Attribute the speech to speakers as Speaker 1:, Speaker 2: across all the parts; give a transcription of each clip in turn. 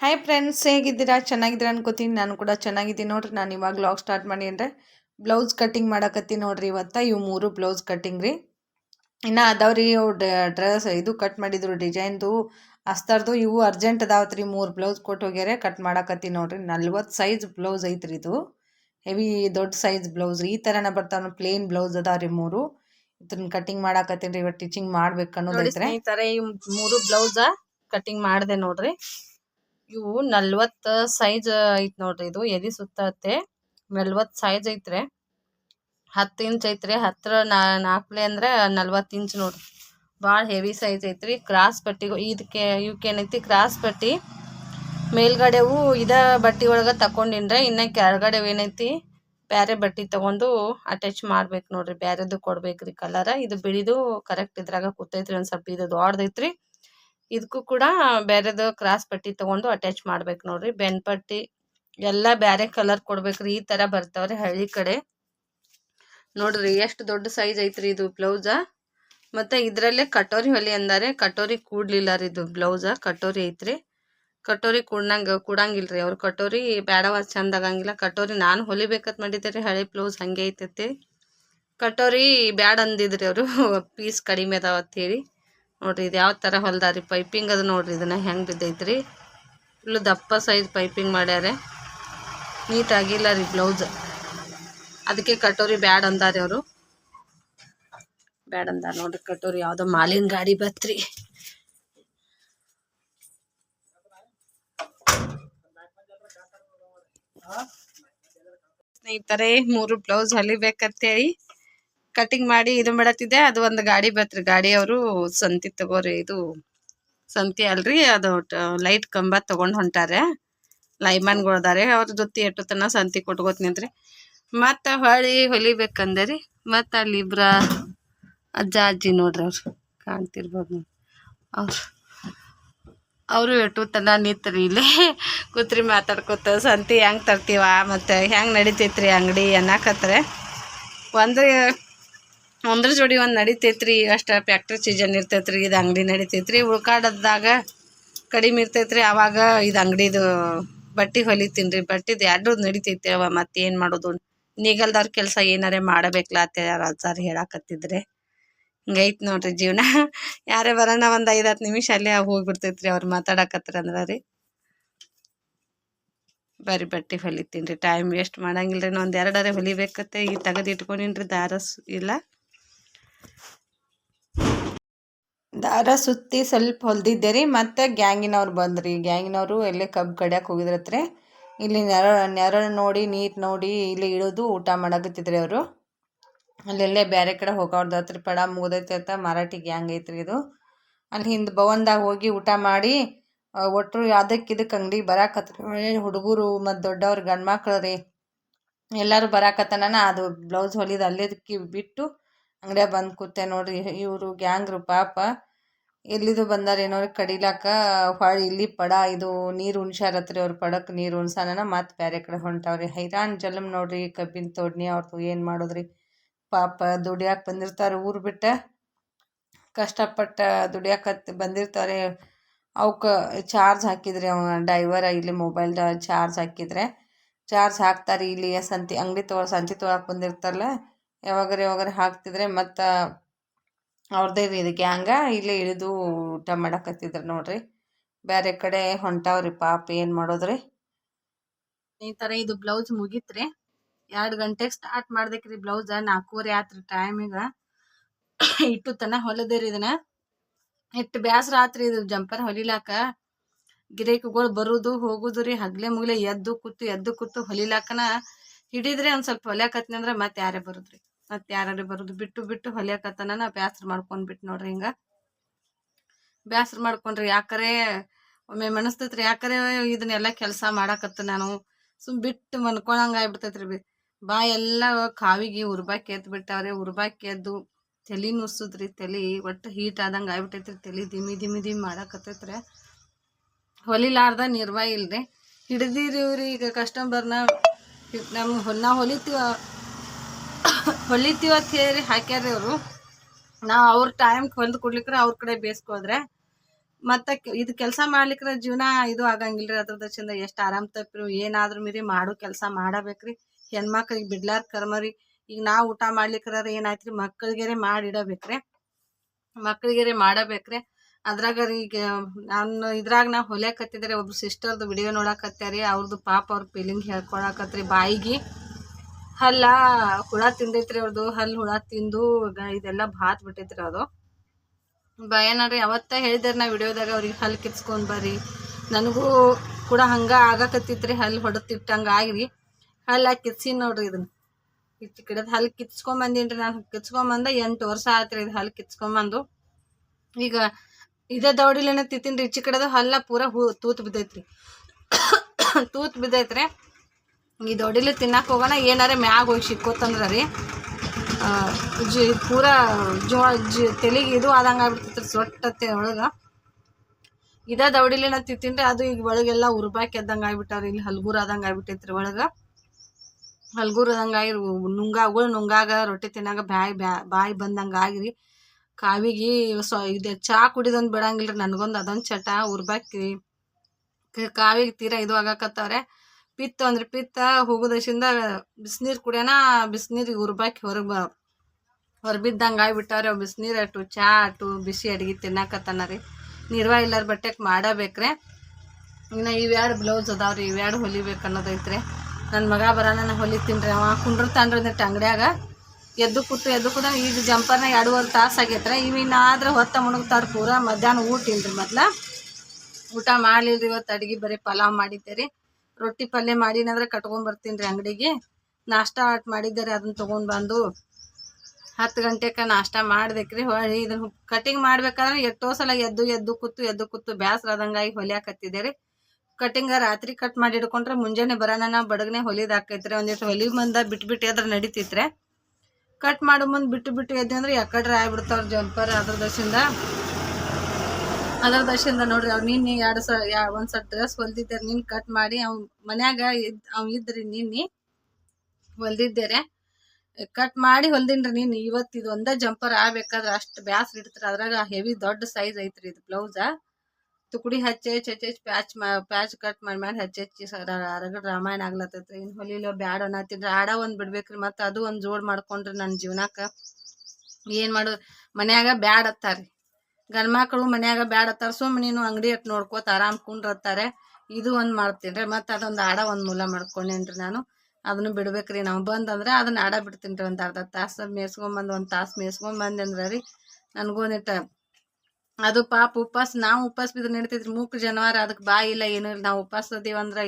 Speaker 1: Hi friends ಹೇಗಿದ್ದೀರಾ? ಚೆನ್ನಾಗಿದ್ದೀರಾ ಅನ್ಕೋತೀನಿ. ನಾನು ಕೂಡ ಚೆನ್ನಾಗಿದ್ದೀನಿ. ನೋಡ್ರಿ ನಾನು ಇವಾಗ ಲಾಗ್ ಸ್ಟಾರ್ಟ್ ಮಾಡಿ ಅಂದರೆ ಬ್ಲೌಸ್ ಕಟ್ಟಿಂಗ್ ಮಾಡಕತ್ತೀನಿ ನೋಡ್ರಿ ಇವತ್ತು. ಇವು ಮೂರು ಬ್ಲೌಸ್ ಕಟ್ಟಿಂಗ್ ರೀ. ಇನ್ನು ಅದಾವ್ರಿ ಅವು ಡ್ರೆಸ್ ಇದು ಕಟ್ ಮಾಡಿದ್ರು ಡಿಸೈನ್ದು ಅಸ್ತರ್ದು ಇವು ಅರ್ಜೆಂಟ್ ಅದಾವತ್ ರೀ. ಮೂರು ಬ್ಲೌಸ್ ಕೊಟ್ಟು ಹೋಗ್ಯಾರೆ ಕಟ್ ಮಾಡಕತ್ತೀನಿ ನೋಡ್ರಿ. ನಲ್ವತ್ತು ಸೈಜ್ ಬ್ಲೌಸ್ ಐತ್ರಿ ಇದು. ಹೆವಿ ದೊಡ್ಡ ಸೈಜ್ ಬ್ಲೌಸ್ ಈ ಥರನ ಬರ್ತಾವ ಪ್ಲೇನ್ ಬ್ಲೌಸ್ ಅದಾವ್ರಿ ಮೂರು. ಇದನ್ನ ಕಟಿಂಗ್ ಮಾಡಾಕತ್ತೀನಿ ರೀ. ಇವತ್ತು ಟೀಚಿಂಗ್ ಮಾಡ್ಬೇಕು ಅನ್ನೋದೈತ್ರಿ
Speaker 2: ಈ ಥರ ಈ ಮೂರು ಬ್ಲೌಸ ಕಟಿಂಗ್ ಮಾಡಿದೆ ನೋಡ್ರಿ. ಇವು ನಲ್ವತ್ತ ಸೈಜ್ ಐತ್ ನೋಡ್ರಿ ಇದು ಎದಿ ಸುತ್ತತ್ತೆ. ನಲ್ವತ್ ಸೈಜ್ ಐತ್ರಿ. ಹತ್ತು ಇಂಚ್ ಐತ್ರಿ. ಹತ್ರ ನಾಲ್ಕಲೆ ಅಂದ್ರೆ ನಲ್ವತ್ತು ಇಂಚ್ ನೋಡ್ರಿ. ಭಾಳ ಹೆವಿ ಸೈಜ್ ಐತ್ರಿ. ಕ್ರಾಸ್ ಪಟ್ಟಿಗೂ ಇದಕ್ಕೆ ಇವಕ್ಕೇನೈತಿ ಕ್ರಾಸ್ ಪಟ್ಟಿ. ಮೇಲ್ಗಡೆವು ಇದ ಬಟ್ಟಿ ಒಳಗೆ ತಗೊಂಡಿನ್ರೆ ಇನ್ನು ಕೆಳಗಡೆ ಏನೈತಿ ಬೇರೆ ಬಟ್ಟೆ ತಗೊಂಡು ಅಟ್ಯಾಚ್ ಮಾಡ್ಬೇಕು ನೋಡ್ರಿ. ಬೇರೆದು ಕೊಡ್ಬೇಕ್ರಿ ಕಲರ ಇದು ಬಿಳಿದು ಕರೆಕ್ಟ್ ಇದ್ರಾಗ ಕೂತೈತ್ರಿ. ಒಂದು ಸ್ವಲ್ಪ ಇದು ದೊಡ್ಡದೈತ್ರಿ. ಇದಕ್ಕೂ ಕೂಡ ಬೇರೆದು ಕ್ರಾಸ್ ಪಟ್ಟಿ ತಗೊಂಡು ಅಟ್ಯಾಚ್ ಮಾಡ್ಬೇಕು ನೋಡ್ರಿ. ಬೆನ್ ಪಟ್ಟಿ ಎಲ್ಲ ಬೇರೆ ಕಲರ್ ಕೊಡ್ಬೇಕ್ರಿ. ಈ ತರ ಬರ್ತಾವ್ರಿ ಹಳ್ಳಿ ಕಡೆ. ನೋಡ್ರಿ ಎಷ್ಟು ದೊಡ್ಡ ಸೈಜ್ ಐತ್ರಿ ಇದು ಬ್ಲೌಸ ಮತ್ತೆ ಇದ್ರಲ್ಲೇ ಕಟೋರಿ ಹೊಲಿ ಅಂದಾರೆ. ಕಟೋರಿ ಕೂಡ್ಲಿಲ್ಲ ರೀ ಇದು ಬ್ಲೌಸ ಕಟೋರಿ ಐತ್ರಿ. ಕಟೋರಿ ಕೂಡಂಗಿಲ್ಲ ಕೂಡಂಗಿಲ್ರಿ. ಅವ್ರ ಕಟೋರಿ ಬೇಡವ ಚಂದ ಆಗಂಗಿಲ್ಲ. ಕಟೋರಿ ನಾನು ಹೊಲಿಬೇಕಂತ ಮಾಡಿದ್ದೆ ರೀ ಹಳೆ ಬ್ಲೌಸ್ ಹಂಗೆ ಐತೈತಿ. ಕಟೋರಿ ಬ್ಯಾಡ ಅಂದಿದ್ರಿ ಅವರು. ಪೀಸ್ ಕಡಿಮೆ ಅದಾವ ಹೇಳಿ. ನೋಡ್ರಿ ಇದು ಯಾವ ಥರ ಹೊಲ್ದಾರಿ? ಪೈಪಿಂಗ್ ಅದು ನೋಡ್ರಿ ಇದನ್ನ ಹೆಂಗೆ ಬಿದ್ದೈತ್ರಿ. ಫುಲ್ ದಪ್ಪ ಸೈಜ್ ಪೈಪಿಂಗ್ ಮಾಡ್ಯಾರೆ. ನೀಟಾಗಿಲ್ಲ ರೀ ಬ್ಲೌಸ್ ಅದಕ್ಕೆ ಕಟೋರಿ ಬ್ಯಾಡ್ ಅಂದಾರಿ ಅವರು ಬ್ಯಾಡ್ ಅಂದಾರ ನೋಡ್ರಿ ಕಟೋರಿ, ಯಾವುದೋ ಮಾಲಿನ ಗಾಡಿ ಬತ್ರಿ. ಸ್ನೇಹಿತರೆ, ಮೂರು ಬ್ಲೌಸ್ ಹೊಲಿಬೇಕಂತೇಳಿ. ಕಟಿಂಗ್ ಮಾಡಿ ಇದು ಮಾಡತ್ತಿದ್ದೆ. ಅದು ಒಂದು ಗಾಡಿ ಬತ್ರಿ ಗಾಡಿ ಅವರು ಸಂತಿ ತಗೋರಿ, ಇದು ಸಂತಿ ಅಲ್ರಿ, ಅದು ಲೈಟ್ ಕಂಬ ತಗೊಂಡ್ ಹೊಂಟಾರೆ. ಲೈಮನ್ಗಳದಾರೆ ಅವ್ರ ಜೊತೆ ಎಟ್ಟು ತನ ಸಂತಿ ಕೊಟ್ಕೋತೀನಿ ಮತ್ತ ಹೊಳಿ ಹೊಲಿಬೇಕಂದರಿ. ಮತ್ತ ಅಲ್ಲಿ ಇಬ್ರ ಅಜ್ಜ, ಅಜ್ಜಿ ನೋಡ್ರಿ ಅವ್ರು ಕಾಣ್ತಿರ್ಬೋದು ಅವ್ರು, ಅವರು ಎಟ್ಟು ತನ ನಿಂತ್ರಿ ಇಲ್ಲಿ. ಕೂತ್ರಿ ಮಾತಾಡ್ಕೊತ, ಸಂತಿ ಹೆಂಗೆ ತರ್ತೀವ, ಮತ್ತು ಹೆಂಗೆ ನಡಿತೈತ್ರಿ ಅಂಗಡಿ ಅನ್ನಕತ್ರೆ. ಒಂದು ಒಂದ್ರ ಜೋಡಿ ಒಂದು ನಡಿತೈತ್ರಿ, ಅಷ್ಟು ಫ್ಯಾಕ್ಟ್ರಿ ಸೀಸನ್ ಇರ್ತೈತ್ರಿ, ಇದು ಅಂಗಡಿ ನಡಿತೈತ್ರಿ. ಉಳ್ಕಾಡದಾಗ ಕಡಿಮೆ ಇರ್ತೈತ್ರಿ, ಅವಾಗ ಇದು ಅಂಗಡಿದು ಬಟ್ಟೆ ಹೊಲಿತೀನಿ ರೀ ಬಟ್ಟಿದು ಎರಡು ನಡಿತೈತೆ ಅವ ಮತ್ತೇನು ಮಾಡೋದು ನೀಗಲ್ದವ್ರ ಕೆಲಸ ಏನಾರೇ ಮಾಡಬೇಕಲ್ಲ ಸರ್ ಹೇಳಾಕತ್ತಿದ್ರೆ. ಹಿಂಗೈತೆ ನೋಡ್ರಿ ಜೀವನ. ಯಾರೇ ಬರೋಣ ಒಂದು ಐದು ಹತ್ತು ನಿಮಿಷ ಅಲ್ಲೇ ಹೋಗ್ಬಿಡ್ತೈತ್ರಿ ಅವ್ರು ಮಾತಾಡಕತ್ರ ಅಂದ್ರೆ ರೀ ಬರೀ ಬಟ್ಟೆ ಹೊಲಿತೀನಿ ರೀ ಟೈಮ್ ವೇಸ್ಟ್ ಮಾಡಂಗಿಲ್ಲ ರೀ ಒಂದು ಎರಡರೇ ಹೊಲಿಬೇಕತ್ತೆ ಈಗ ತೆಗೆದು ಇಟ್ಕೊಂಡಿನಿ ರೀ ದಾರಸ್ ಇಲ್ಲ.
Speaker 1: ದಾರ ಸುತ್ತಿ ಸ್ವಲ್ಪ ಹೊಲ್ದಿದ್ದೆ ರೀ ಮತ್ತು ಗ್ಯಾಂಗಿನವ್ರು ಬಂದ್ರಿ. ಗ್ಯಾಂಗಿನವರು ಎಲ್ಲೇ ಕಬ್ಬು ಕಡಿಯಕ್ಕೆ ಹೋಗಿದ್ರತ್ರ ಇಲ್ಲಿ ನೆರಳು ನೆರಳು ನೋಡಿ, ನೀರು ನೋಡಿ ಇಲ್ಲಿ ಇಳಿದು ಊಟ ಮಾಡಕತ್ತಿದ್ರಿ ಅವರು. ಅಲ್ಲೆಲ್ಲೇ ಬೇರೆ ಕಡೆ ಹೋಗೋರ್ದತ್ರಿ ಪಡ ಮುಗ್ದೈತೆ ಅಂತ ಮರಾಠಿ ಗ್ಯಾಂಗ್ ಐತ್ರಿ ಇದು. ಅಲ್ಲಿ ಹಿಂದೆ ಭವನ್ದಾಗ ಹೋಗಿ ಊಟ ಮಾಡಿ ಒಟ್ಟರು ಇದಕ್ಕೆ ಅಂಗಡಿ ಬರಾಕತ್ರಿ. ಹುಡುಗರು ಮತ್ತು ದೊಡ್ಡವ್ರು ಗಂಡು ಮಕ್ಳು ರೀ. ಎಲ್ಲರೂ ಬರಾಕತ್ತನ ಅದು ಬ್ಲೌಸ್ ಹೊಲಿದು ಅಲ್ಲೇದಕ್ಕೆ ಬಿಟ್ಟು ಅಂಗಡಿಯಾಗ ಬಂದು ಕೂತೆ ನೋಡ್ರಿ, ಇವರು ಗ್ಯಾಂಗ್ರು ಪಾಪ. ಎಲ್ಲಿದು ಬಂದಾರೇನೋ ಕಡಿಲಾಕ ಹೊಳ್ಳಿ, ಇಲ್ಲಿ ಪಡ, ಇದು ನೀರು ಉಣ್ಸಾರತ್ರಿ ಅವ್ರ ಪಡಕ್ಕೆ ನೀರು ಉಣ್ಸಾನ ಮತ್ತೆ ಬೇರೆ ಕಡೆ ಹೊಂಟಾವ್ರಿ. ಹೈರಾಣ್ ಜಲಂ ನೋಡ್ರಿ ಕಬ್ಬಿನ ತೋಡ್ನಿ ಅವ್ರದ್ದು ಏನು ಮಾಡೋದ್ರಿ? ಪಾಪ ದುಡಿಯಾಕೆ ಬಂದಿರ್ತಾರೆ ಊರು ಬಿಟ್ಟ. ಕಷ್ಟಪಟ್ಟು ದುಡಿಯಾಕತ್ ಬಂದಿರ್ತಾರೆ ಅವಕ್ಕೆ ಚಾರ್ಜ್ ಹಾಕಿದ್ರಿ ಅವ ಡೈವರ್ ಇಲ್ಲಿ ಮೊಬೈಲ್ ಚಾರ್ಜ್ ಹಾಕಿದ್ರೆ. ಚಾರ್ಜ್ ಹಾಕ್ತಾರೆ, ಇಲ್ಲಿ ಸಂತಿ ಅಂಗಡಿ ತೊಗೊ ಸಂತಿ ತೊಗೊಳಕ್ಕೆ ಬಂದಿರ್ತಾರಲ್ಲ. ಯಾವಾಗಾರ ಯಾವಾಗಾರ ಹಾಕ್ತಿದ್ರೆ ಮತ್ತು ಅವ್ರದ್ದೇ ರೀ ಇದು ಗ್ಯಾಂಗ ಇಲ್ಲೇ ಇಳಿದು ಊಟ ಮಾಡಕತ್ತಿದ್ರು ನೋಡ್ರಿ. ಬೇರೆ ಕಡೆ ಹೊಂಟಾವ್ರಿ ಪಾಪ, ಏನು ಮಾಡೋದ್ರಿ?
Speaker 2: ಈ ತರ ಇದು ಬ್ಲೌಸ್ ಮುಗೀತ್ರಿ. ಎರಡು ಗಂಟೆಗೆ ಸ್ಟಾರ್ಟ್ ಮಾಡ್ದಕ್ರಿ ಬ್ಲೌಸ್, ನಾಲ್ಕೂವರೆ ಆತ್ರಿ ಟೈಮಿಗ ಇಟ್ಟು ತನ ಹೊಲದೇರಿ ಇದನ್ನ. ಇಟ್ಟು ಬ್ಯಾಸ್ರ ಆತ್ರಿ ಇದು ಜಂಪರ್ ಹೊಲಿಲಾಕ. ಗಿರೇಕುಗಳು ಬರುದು, ಹೋಗುದು ರೀ, ಹಗ್ಲೆ ಮುಗ್ಲೆ ಎದ್ದು ಕೂತು ಎದ್ದು ಕೂತು ಹೊಲಿಲಾಕನ ಹಿಡಿದ್ರೆ ಒಂದ್ ಸ್ವಲ್ಪ ಹೊಲಿಯಾಕತ್ನಿ ಅಂದ್ರೆ ಮತ್ತೆ ಯಾರೇ ಬರುದ್ರಿ. ಮತ್ತೆ ಯಾರು ಬರುದು ಬಿಟ್ಟು ಬಿಟ್ಟು ಹೊಲಿಯಾಕತ್ತನ, ನಾ ಬ್ಯಾಸ್ರ ಮಾಡ್ಕೊಂಡ್ ಬಿಟ್ಟು ನೋಡ್ರಿ ಹಿಂಗ. ಬ್ಯಾಸ್ರ ಮಾಡ್ಕೊಂಡ್ರಿ ಯಾಕರೆ, ಒಮ್ಮೆ ಮನಸ್ತೈತ್ರಿ ಯಾಕರೆ ಇದನ್ನೆಲ್ಲ ಕೆಲಸ ಮಾಡಾಕತ್ತ ನಾನು. ಸುಮ್ ಬಿಟ್ಟು ಮನ್ಕೊಳಂಗ ಆಗ್ಬಿಡ್ತೈತ್ರಿ ಬಿ. ಬಾ ಎಲ್ಲ ಕಾವಿಗೆ ಉರ್ಬಾಕಿ ಎದ್ದು ಬಿಟ್ಟವ್ರಿ, ಉರ್ಬಾಕಿ ಎದ್ದು ತಲೆ ನುಸುದ್ರಿ ತಲೆ ಒಟ್ಟು ಹೀಟ್ ಆದಂಗೆ ಆಗ್ಬಿಟ್ಟೈತ್ರಿ, ತಲೆ ದಿಮಿ ದಿಮಿ ದಿಮಿ ಮಾಡಾಕತ್ತೈತ್ರಿ. ಹೊಲಿಲಾರ್ದ ನಿರ್ವಾಹ ಇಲ್ರಿ. ಹಿಡ್ದಿರಿವ್ರಿ ಈಗ ಕಸ್ಟಮರ್ನ ನಮ್ಮ ನಾವು ಹೊಲಿತೀವ ಹೊಲಿತೀವಿ ಅಂತ ಹೇಳಿ ಹಾಕ್ಯಾರ ಅವರು ನಾವು ಅವ್ರ ಟೈಮ್ ಹೊಲ್ದು ಕೊಡ್ಲಿಕ್ರೆ ಅವ್ರ ಕಡೆ ಬೇಸ್ಕೋದ್ರೆ ಮತ್ತೆ ಇದು ಕೆಲಸ ಮಾಡ್ಲಿಕ್ರೆ ಜೀವನ ಇದು ಆಗಂಗಿಲ್ರಿ, ಅದ್ರದ ಚಂದ ಎಷ್ಟು ಆರಾಮ್ ತಪ್ಪಿರು, ಏನಾದ್ರೂ ಮೀರಿ ಮಾಡೋ ಕೆಲಸ ಮಾಡಬೇಕ್ರಿ. ಹೆಣ್ಮಕ್ಳಿಗೆ ಬಿಡ್ಲಾರ ಕರ್ಮರಿ ಈಗ ನಾವು ಊಟ ಮಾಡ್ಲಿಕ್ಕಾರ ಏನಾಯ್ತ್ರಿ, ಮಕ್ಕಳಿಗೆರೆ ಮಾಡಿ ಇಡಬೇಕ್ರಿ ಮಕ್ಕಳಿಗೆರೆ ಮಾಡಬೇಕ್ರಿ. ಅದ್ರಾಗ ಈಗ ನಾನು ಇದ್ರಾಗ ನಾ ಹೊಲಿಯಾಕತ್ತಿದ್ರೆ ಒಬ್ರು ಸಿಸ್ಟರ್ದು ವಿಡಿಯೋ ನೋಡಕತ್ಯಾರಿ ಅವ್ರದ್ದು ಪಾಪ ಅವ್ರ ಫೀಲಿಂಗ್ ಹೇಳ್ಕೊಳಕತ್ರಿ ಬಾಯಿಗೆ ಹಲ್ಲ ಹುಳ ತಿಂದೈತ್ರಿ ಅವ್ರದ್ದು ಹಲ್ಲು ಹುಳ ತಿಂದು ಇದೆಲ್ಲ ಬಾತ್ ಬಿಟ್ಟೈತ್ರಿ ಅದು ಭಯನರಿ ಅವತ್ತ ಹೇಳಿದಾರೆ ನಾ ವಿಡಿಯೋದಾಗ ಅವ್ರಿಗೆ ಹಲ್ಲು ಕಿತ್ಸ್ಕೊಂಡ್ ಬರ್ರಿ. ನನಗೂ ಕೂಡ ಹಂಗ ಆಗಾಕತ್ತಿತ್ರಿ ಹಲ್ಲು ಹೊಡೆತಿಟ್ಟಂಗ ಆಗ್ರಿ. ಹಲ್ಲ ಕಿತ್ಸಿ ನೋಡ್ರಿ ಇದನ್ನ ಇಟ್ಟು ಕಡೆದ ಹಲ್ಲು ಕಿತ್ಸ್ಕೊಂಡ್ ಬಂದೀನ್ರಿ ನಾನು. ಕಿತ್ಸ್ಕೊಂಬಂದ ಎಂಟು ವರ್ಷ ಆತ್ರಿ ಇದು ಹಲ್ಲು ಕಿತ್ಸ್ಕೊಂಬಂದು ಈಗ ಇದೇ ದೌಡಿಲೇನೆ ರೀ ಇಚ್ಚಿ ಕಡೆದು ಹಲ್ಲ ಪೂರ ಹೂ, ತೂತ್ ಬಿದ್ದೈತ್ರಿ. ತೂತ್ ಬಿದ್ದೈತ್ರಿ. ಈ ದೊಡ್ಡಲಿ ತಿನ್ನಕ್ಕೆ ಹೋಗೋಣ, ಏನಾರ ಮ್ಯಾಗ ಹೋಗಿ ಸಿಕ್ಕೋತಂದ್ರೆ ರೀ. ಜಿ, ಪೂರ ಜೋ, ಜಿ, ತೆಲಿಗೆ ಇದು ಆದಂಗೆ ಆಗ್ಬಿಡ್ತೈತ್ರಿ ಸೊಟ್ಟತ್ತೆ ಒಳಗೆ. ಇದ ನಾ ತಿಂತೀನಿ ಅದು ಈಗ ಒಳಗೆಲ್ಲ ಉರ್ಬಾಕಿ ಎದ್ದಂಗೆ ಆಗ್ಬಿಟ್ಟಾವ್ರಿ, ಇಲ್ಲಿ ಹಲ್ಗೂರ್ ಆದಂಗೆ ಆಗ್ಬಿಟ್ಟೈತ್ರಿ ಒಳಗೆ. ಹಲ್ಗೂರ್ ಆದಂಗೆ ಆಗಿ ನುಂಗಾಗಳು ನುಂಗಾಗ ರೊಟ್ಟಿ ತಿನ್ನಾಗ ಬಾಯಿ ಬ್ಯಾ, ಬಾಯಿ ಬಂದಂಗೆ ಆಗಿರಿ ಕಾವಿಗೆ ಸೊ, ಇದು ಚಾ ಕುಡಿದೊಂದು ರೀ ನನಗೊಂದು ಅದೊಂದು ಚಟ, ಉರ್ಬಾಕಿ. ಕಾವಿಗೆ ತೀರಾ ಇದು ಆಗಾಕತ್ತವ್ರೆ. ಪಿತ್ತ ಅಂದ್ರೆ ಪಿತ್ತ ಹೋಗೋದಶಿಂದ ಬಿಸಿನೀರು ಕುಡಿಯೋಣ ಬಿಸಿನೀರಿಗೆ ಉರ್ಬಾಕಿ ಹೊರಗೆ ಹೊರಬಿದ್ದಂಗೆ ಆಗ್ಬಿಟ್ಟವ್ರಿ ಅವು ಬಿಸಿನೀರು ಅಟ್ಟು ಚಾ ಅಟ್ಟು ಬಿಸಿ ಅಡಿಗೆ ತಿನ್ನಾಕತ್ತಾನ ರೀ. ನಿರ್ವಾ ಇಲ್ಲಾರ ಬಟ್ಟೆಗೆ ಮಾಡಬೇಕ್ರೆ. ಇನ್ನು ಇವೆರಡು ಬ್ಲೌಸ್ ಅದಾವ್ರಿ ಇವೆರಡು ಹೊಲಿಬೇಕು ಅನ್ನೋದೈತ್ರಿ ನನ್ನ ಮಗ ಬರೋಣ ಹೊಲಿತೀನಿ ಅವ. ಕುಂಡಿರ್ತಾನ್ರಿ ಅಂಗಡ್ಯಾಗ ಎದ್ದು ಕೂತು, ಎದ್ದು ಕೂತ ಈಗ ಜಂಪರ್ನ ಎರಡೂವರೆ ತಾಸು ಆಗೈತ್ರಿ. ಇವಿನಾದ್ರೆ ಹೊತ್ತ ಮುಣಗ್ತಾರ ಪೂರ ಮಧ್ಯಾಹ್ನ ಊಟ ಇಲ್ರಿ ಮೊದ್ಲ. ಊಟ ಮಾಡ್ಲಿಲ್ರಿ ಇವತ್ತು ಅಡ್ಗೆ ಬರೀ ಪಲಾವ್ ಮಾಡಿದ್ದೆ ರೀ. ರೊಟ್ಟಿ ಪಲ್ಯ ಮಾಡಿನಂದ್ರೆ ಕಟ್ಕೊಂಡ್ ಬರ್ತೀನಿ ರೀ ಅಂಗಡಿಗೆ. ನಾಷ್ಟ ಆಟ್ ಮಾಡಿದ್ದಾರೆ, ಅದನ್ನ ತೊಗೊಂಡ್ ಬಂದು ಹತ್ತು ಗಂಟೆಗೆ ನಾಷ್ಟ ಮಾಡ್ಬೇಕ್ರಿ. ಹೊಳ್ಳಿ ಇದನ್ನ ಕಟಿಂಗ್ ಮಾಡ್ಬೇಕಾದ್ರೆ ಎಷ್ಟೋ ಸಲ ಎದ್ದು ಎದ್ದು ಕೂತು ಎದ್ದು ಕೂತು ಬ್ಯಾಸ್ರ ಆದಂಗಾಗಿ ಹೊಲಿಯಾಕತ್ತಿದ್ದೆ ರೀ. ಕಟಿಂಗ ರಾತ್ರಿ ಕಟ್ ಮಾಡಿ ಇಡ್ಕೊಂಡ್ರೆ ಮುಂಜಾನೆ ಬರೋಣ ಬಡಗನೆ ಹೊಲಿದ್ ಹಾಕೈತ್ರಿ. ಒಂದಿಷ್ಟು ಹೊಲಿ ಮಂದ ಬಿಟ್ಬಿಟ್ಟು ಅದ್ರ ನಡೀತಿತ್ರೆ. ಕಟ್ ಮಾಡೋ ಮುಂದೆ ಬಿಟ್ಟು ಬಿಟ್ಟು ಎದ್ದೆ ಅಂದ್ರೆ ಯಾಕಡ್ರೆ ಆಗ್ಬಿಡ್ತಾವ್ರ ಜಂಪರ್ ಅದ್ರ ದಶಿಂದ ಅದ್ರ ದರ್ಶನದ ನೋಡ್ರಿ, ಅವ್ರು ನಿನ್ನೆ ಎರಡು ಸ ಒಂದು ಸಟ್ ಡ್ರೆಸ್ ಹೊಲ್ದಿದ್ದೆ ನಿನ್ ಕಟ್ ಮಾಡಿ ಅವ್ ಮನ್ಯಾಗ ಇದ್ ಅವ್ ಇದ್ರಿ ನಿನ್ನೆ, ಹೊಲ್ದಿದ್ದೇರೆ. ಕಟ್ ಮಾಡಿ ಹೊಲ್ದಿನ್ರಿ ನೀನು ಇವತ್ತು ಇದು ಒಂದೇ ಜಂಪರ್ ಆಗ್ಬೇಕಾದ್ರೆ ಅಷ್ಟು ಬ್ಯಾಸ್ ಇಡ್ತಾರೆ, ಅದ್ರಾಗ ಹೆವಿ ದೊಡ್ಡ ಸೈಜ್ ಐತ್ರಿ ಇದು ಬ್ಲೌಸ. ತುಕುಡಿ ಹಚ್ಚಿ ಹಚ್ಚಿ ಪ್ಯಾಚ್ ಮಾ, ಪ್ಯಾಚ್ ಕಟ್ ಮಾಡಿ ಮಾಡಿ ಹಚ್ಚಿ ಹಚ್ಚಿ ರಾಮಾಯಣ ಆಗ್ಲತ್ತೈತ್ರಿ. ಇನ್ ಹೊಲಿಲೋ ಬ್ಯಾಡ ಅನ್ನತ್ತಿದ್ರ ಆಡ ಒಂದು ಬಿಡ್ಬೇಕ್ರಿ, ಮತ್ತು ಅದು ಒಂದು ಜೋಡ್ ಮಾಡ್ಕೊಂಡ್ರಿ ನನ್ನ ಜೀವನಕ್ಕೆ. ಏನು ಮಾಡೋದು ಮನ್ಯಾಗ ಬ್ಯಾಡ ಅತ್ತಾರಿ. ಗಂಡ್ಮಕ್ಳು ಮನ್ಯಾಗ ಬ್ಯಾಡ ಸುಮ್ಮನೆ ನೀನು ಅಂಗಡಿ ಅಟ್ ನೋಡ್ಕೋತ ಆರಾಮ್ ಕುಂಡ್ರತ್ತಾರೆ ಇದು ಒಂದು ಮಾಡ್ತೀನಿ ರೀ, ಮತ್ತು ಅದೊಂದು ಆಡ ಒಂದು ಮೂಲ ಮಾಡ್ಕೊಂಡೇನ್ರಿ ನಾನು. ಅದನ್ನು ಬಿಡ್ಬೇಕ್ರಿ ನಾವು ಬಂದಂದ್ರೆ ಅದನ್ನ ಆಡ ಬಿಡ್ತೀನಿ ರೀ ಒಂದು ಅರ್ಧ ತಾಸು ಮೇಯ್ಸ್ಕೊಂಬಂದು ಒಂದು ತಾಸು ಮೇಯ್ಸ್ಕೊಂಬಂದೆ ಅಂದ್ರೆ ರೀ ನನಗೂ ಒಂದಿಟ್ಟು ಅದು ಪಾಪ ಉಪವಾಸ, ನಾವು ಉಪವಾಸ ಬಿದ್ದು ನಡೀತಿದ್ರಿ ಮೂಕ ಜನವಾರ ಅದಕ್ಕೆ ಬಾಯಿ ಇಲ್ಲ ಏನು ಇಲ್ಲ, ನಾವು ಉಪವಾಸ ಅಂದ್ರೆ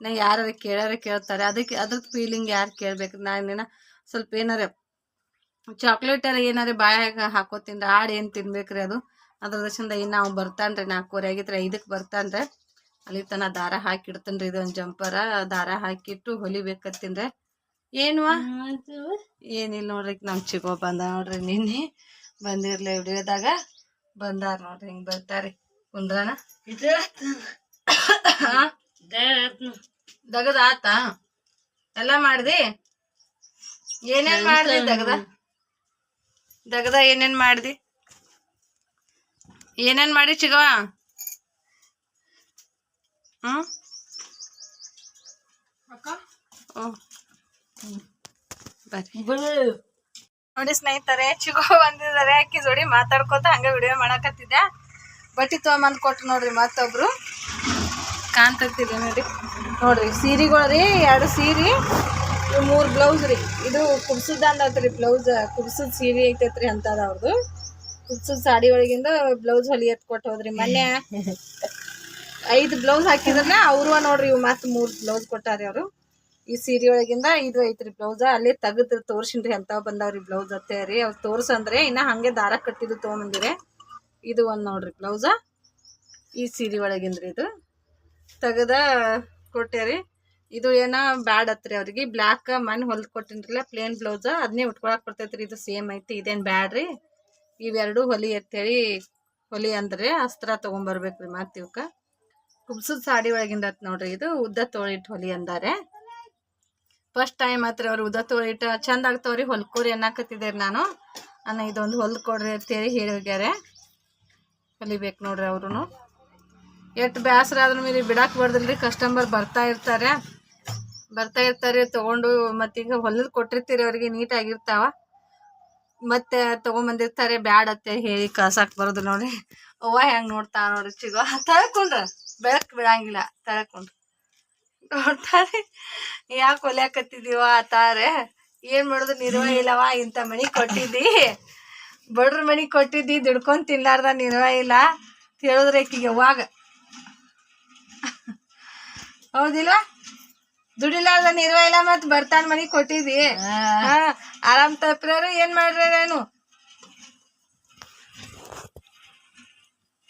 Speaker 2: ನಾ ಯಾರು ಕೇಳ್ಯಾರ ಕೇಳ್ತಾರೆ. ಅದಕ್ಕೆ ಅದ್ರದ್ದು ಫೀಲಿಂಗ್ ಯಾರು ಕೇಳ್ಬೇಕು ನಾನೇನ ಸ್ವಲ್ಪ ಏನಾರ ಚಾಕ್ಲೇಟರ ಏನಾರ ಬಾಯಾಗ ಹಾಕೋತೀನಿ ಆಡು ಏನು ತಿನ್ಬೇಕ್ರಿ ಅದು. ಅದ್ರ ದರ್ಶನದ ಇನ್ನು ನಾವು ಬರ್ತಾನ್ರಿ ನಾಲ್ಕೂವರೆ ಆಗಿದ್ರೆ ಐದಕ್ಕೆ ಬರ್ತಾನ್ರಿ. ಅಲ್ಲಿ ತನ ದಾರ ಹಾಕಿಡ್ತೀನಿ ರೀ ಇದೊಂದು ಜಂಪರ ದಾರ ಹಾಕಿಟ್ಟು ಹೊಲಿಬೇಕತ್ತೀನಿ ರೀ ಏನ್ವಾ ಏನಿಲ್ಲ ನೋಡ್ರಿ ನಮ್ಮ ಚಿಗೋ ಬಂದ ನೋಡ್ರಿ ನಿನ್ನೆ. ಬಂದಿರ್ಲಿ ಹಿಡಿಯೋದಾಗ ಬಂದಾರ ನೋಡ್ರಿ ಹಿಂಗ್ ಬರ್ತಾರಿ. ಕುಂದ್ರಣ ದಗದ ಆತ? ಎಲ್ಲ ಮಾಡ್ದಿ? ಏನೇನ್ ಮಾಡ್ದಿ ದಗದ? ದಗದ ಏನೇನ್ ಮಾಡ್ದಿ? ಏನೇನ್ ಮಾಡಿ ಚಿಗವ. ಬರ್ರಿ. ನೋಡಿ ಸ್ನೇಹಿತರೆ ಚಿಗೋ ಬಂದಿದ್ದಾರೆ. ಅಕ್ಕಿ ಜೋಡಿ ಮಾತಾಡ್ಕೋತ ಹಂಗೆ ವಿಡಿಯೋ ಮಾಡಕತ್ತಿದ್ದೆ ಬಟ್ಟಿ ತೊಗೊಂಬಂದ್ ಕೊಟ್ರು ನೋಡ್ರಿ ಮತ್ತೊಬ್ರು. ಕಾಣ್ತೈತಿಲ್ಲ ನೋಡಿ. ನೋಡ್ರಿ ಸೀರೆಗಳು ರೀ ಎರಡು ಸೀರೆ ಮೂರು ಬ್ಲೌಸ್ ರೀ. ಇದು ಕುಬ್ಸದ ಅಂದತ್ರಿ ಬ್ಲೌಸ್ ಕುಬ್ಸದ ಸೀರೆ ಐತೈತ್ರಿ ಅಂತಾರ ಅವ್ರದ್ದು ಕುಬ್ಸದ ಸಾಡಿ ಒಳಗಿಂದ ಬ್ಲೌಸ್ ಹೊಲಿಯತ್ ಕೊಟ್ಟು ಹೋದ್ರಿ. ಮೊನ್ನೆ ಐದು ಬ್ಲೌಸ್ ಹಾಕಿದ್ರನ, ಅವ್ರು ನೋಡ್ರಿ ಇವು ಮತ್ತೆ ಮೂರು ಬ್ಲೌಸ್ ಕೊಟ್ಟಾರಿ ಅವರು. ಈ ಸೀರೆ ಒಳಗಿಂದ ಇದು ಐತ್ರಿ ಬ್ಲೌಸ್. ಅಲ್ಲಿ ತೆಗೆದು ತೋರ್ಸಿನ್ರಿ ಅಂತ ಬಂದವ್ರಿ ಬ್ಲೌಸ್ ಅತ್ತೆ ರೀ. ಅವ್ರು ತೋರ್ಸಂದ್ರೆ ಇನ್ನ ಹಂಗೆ ದಾರ ಕಟ್ಟಿದ್ದು ತೊಗೊಂಬಂದಿರಿ. ಇದು ಒಂದ್ ನೋಡ್ರಿ ಬ್ಲೌಸ. ಈ ಸೀರೆ ಒಳಗಿಂದ್ರಿ ಇದು. ತೆಗದ ಕೊಟ್ಟೇರಿ ಇದು ಏನ ಬ್ಯಾಡ್ ಹತ್ರಿ ಅವ್ರಿಗೆ. ಬ್ಲಾಕ್ ಮನ್ ಹೊಲ್ದ್ ಕೊಟ್ಟಿನ್ರಲ್ಲ ಪ್ಲೇನ್ ಬ್ಲೌಸ್. ಅದನ್ನೇ ಉಟ್ಕೊಳಕ್ ಬರ್ತೈತ್ರಿ. ಇದು ಸೇಮ್ ಐತಿ, ಇದೇನ್ ಬ್ಯಾಡ್ರಿ. ಇವೆರಡು ಹೊಲಿ ಅಂತೇಳಿ ಹೊಲಿ ಅಂದ್ರೆ ಅಸ್ತ್ರ ತೊಗೊಂಬರ್ಬೇಕ್ರಿ ಮತ್ತೆ ಇವಕ್ಕೆ ಕುಬ್ಸದ ಸಾಡಿ ಒಳಗಿಂದ ನೋಡ್ರಿ ಇದು ಉದ್ದ ತೋಳಿಟ್ಟು ಹೊಲಿ ಅಂದಾರೆ. ಫಸ್ಟ್ ಟೈಮ್ ಹತ್ರ ಅವ್ರು ಉದ್ದ ತೋಳಿಟ್ಟು ಚಂದ ಆಗ್ತಾವ್ರಿ ಹೊಲ್ಕೋರಿ ಅನ್ನಕತ್ತಿದ್ದೇರಿ ನಾನು. ಅನ್ನ ಇದೊಂದು ಹೊಲ್ದು ಕೊಡ್ರಿ ಅಂತೇಳಿ ಹೇಳಿ ಹೋಗ್ಯಾರೆ
Speaker 3: ಕಲಿಬೇಕು ನೋಡ್ರಿ ಅವ್ರು ಎಷ್ಟು ಬೇಸರ ಆದ್ರೂ ಮೇಲೆ ಬಿಡಾಕ್ ಬರ್ದಿಲ್ರಿ ಕಸ್ಟಮರ್ ಬರ್ತಾ ಇರ್ತಾರೆ. ಬರ್ತಾ ಇರ್ತಾರೆ, ತೊಗೊಂಡು ಮತ್ತೀಗ ಹೊಲದ ಕೊಟ್ಟಿರ್ತೀರಿ ಅವ್ರಿಗೆ, ನೀಟಾಗಿರ್ತಾವ. ಮತ್ತೆ ತಗೊಂಬಂದಿರ್ತಾರೆ ಬ್ಯಾಡ ಅತ್ತೆ ಹೇಳಿ ಕಳ್ಸಾಕ್ ಬರೋದು ನೋಡ್ರಿ ಅವ್ವ ಹೆಂಗ್ ನೋಡ್ತಾ ನೋಡ್ರಿ ಚಿಗೋ. ತಳ್ಕೊಂಡ್ರ ಬೆಳಕ್ ಬಿಡಂಗಿಲ್ಲ ತಳ್ಕೊಂಡ್ರ ನೋಡ್ತಾರೆ. ಯಾಕೆ ಹೊಲ್ಯಾಕತ್ತಿದೀವ ಆತಾರೆ ಏನ್ ಮಾಡೋದು? ನಿರ್ವಹ ಇಲ್ಲವ? ಇಂಥ ಮನಿ ಕೊಟ್ಟಿದ್ದಿ. ಬಡ್ರ ಮನಿ ಕೊಟ್ಟಿದ್ದಿ, ದುಡ್ಕೊಂಡ್ ತಿನ್ಲಾರ್ದ ನಿರ್ವಹ ಇಲ್ಲ. ಹೇಳಿದ್ರೆ ಆಕಿಗೆ ಅವಾಗ ಹೌದಿಲ್ವಾ? ದುಡಿಲಾರ್ದ ನಿರ್ವಹ ಇಲ್ಲ ಮತ್ ಬರ್ತಾನ ಮನಿ ಕೊಟ್ಟಿದ್ವಿ ಹಾ. ಆರಾಮ್ ತಪ್ಪಿರೋರು ಏನ್ ಮಾಡ್ರೇನು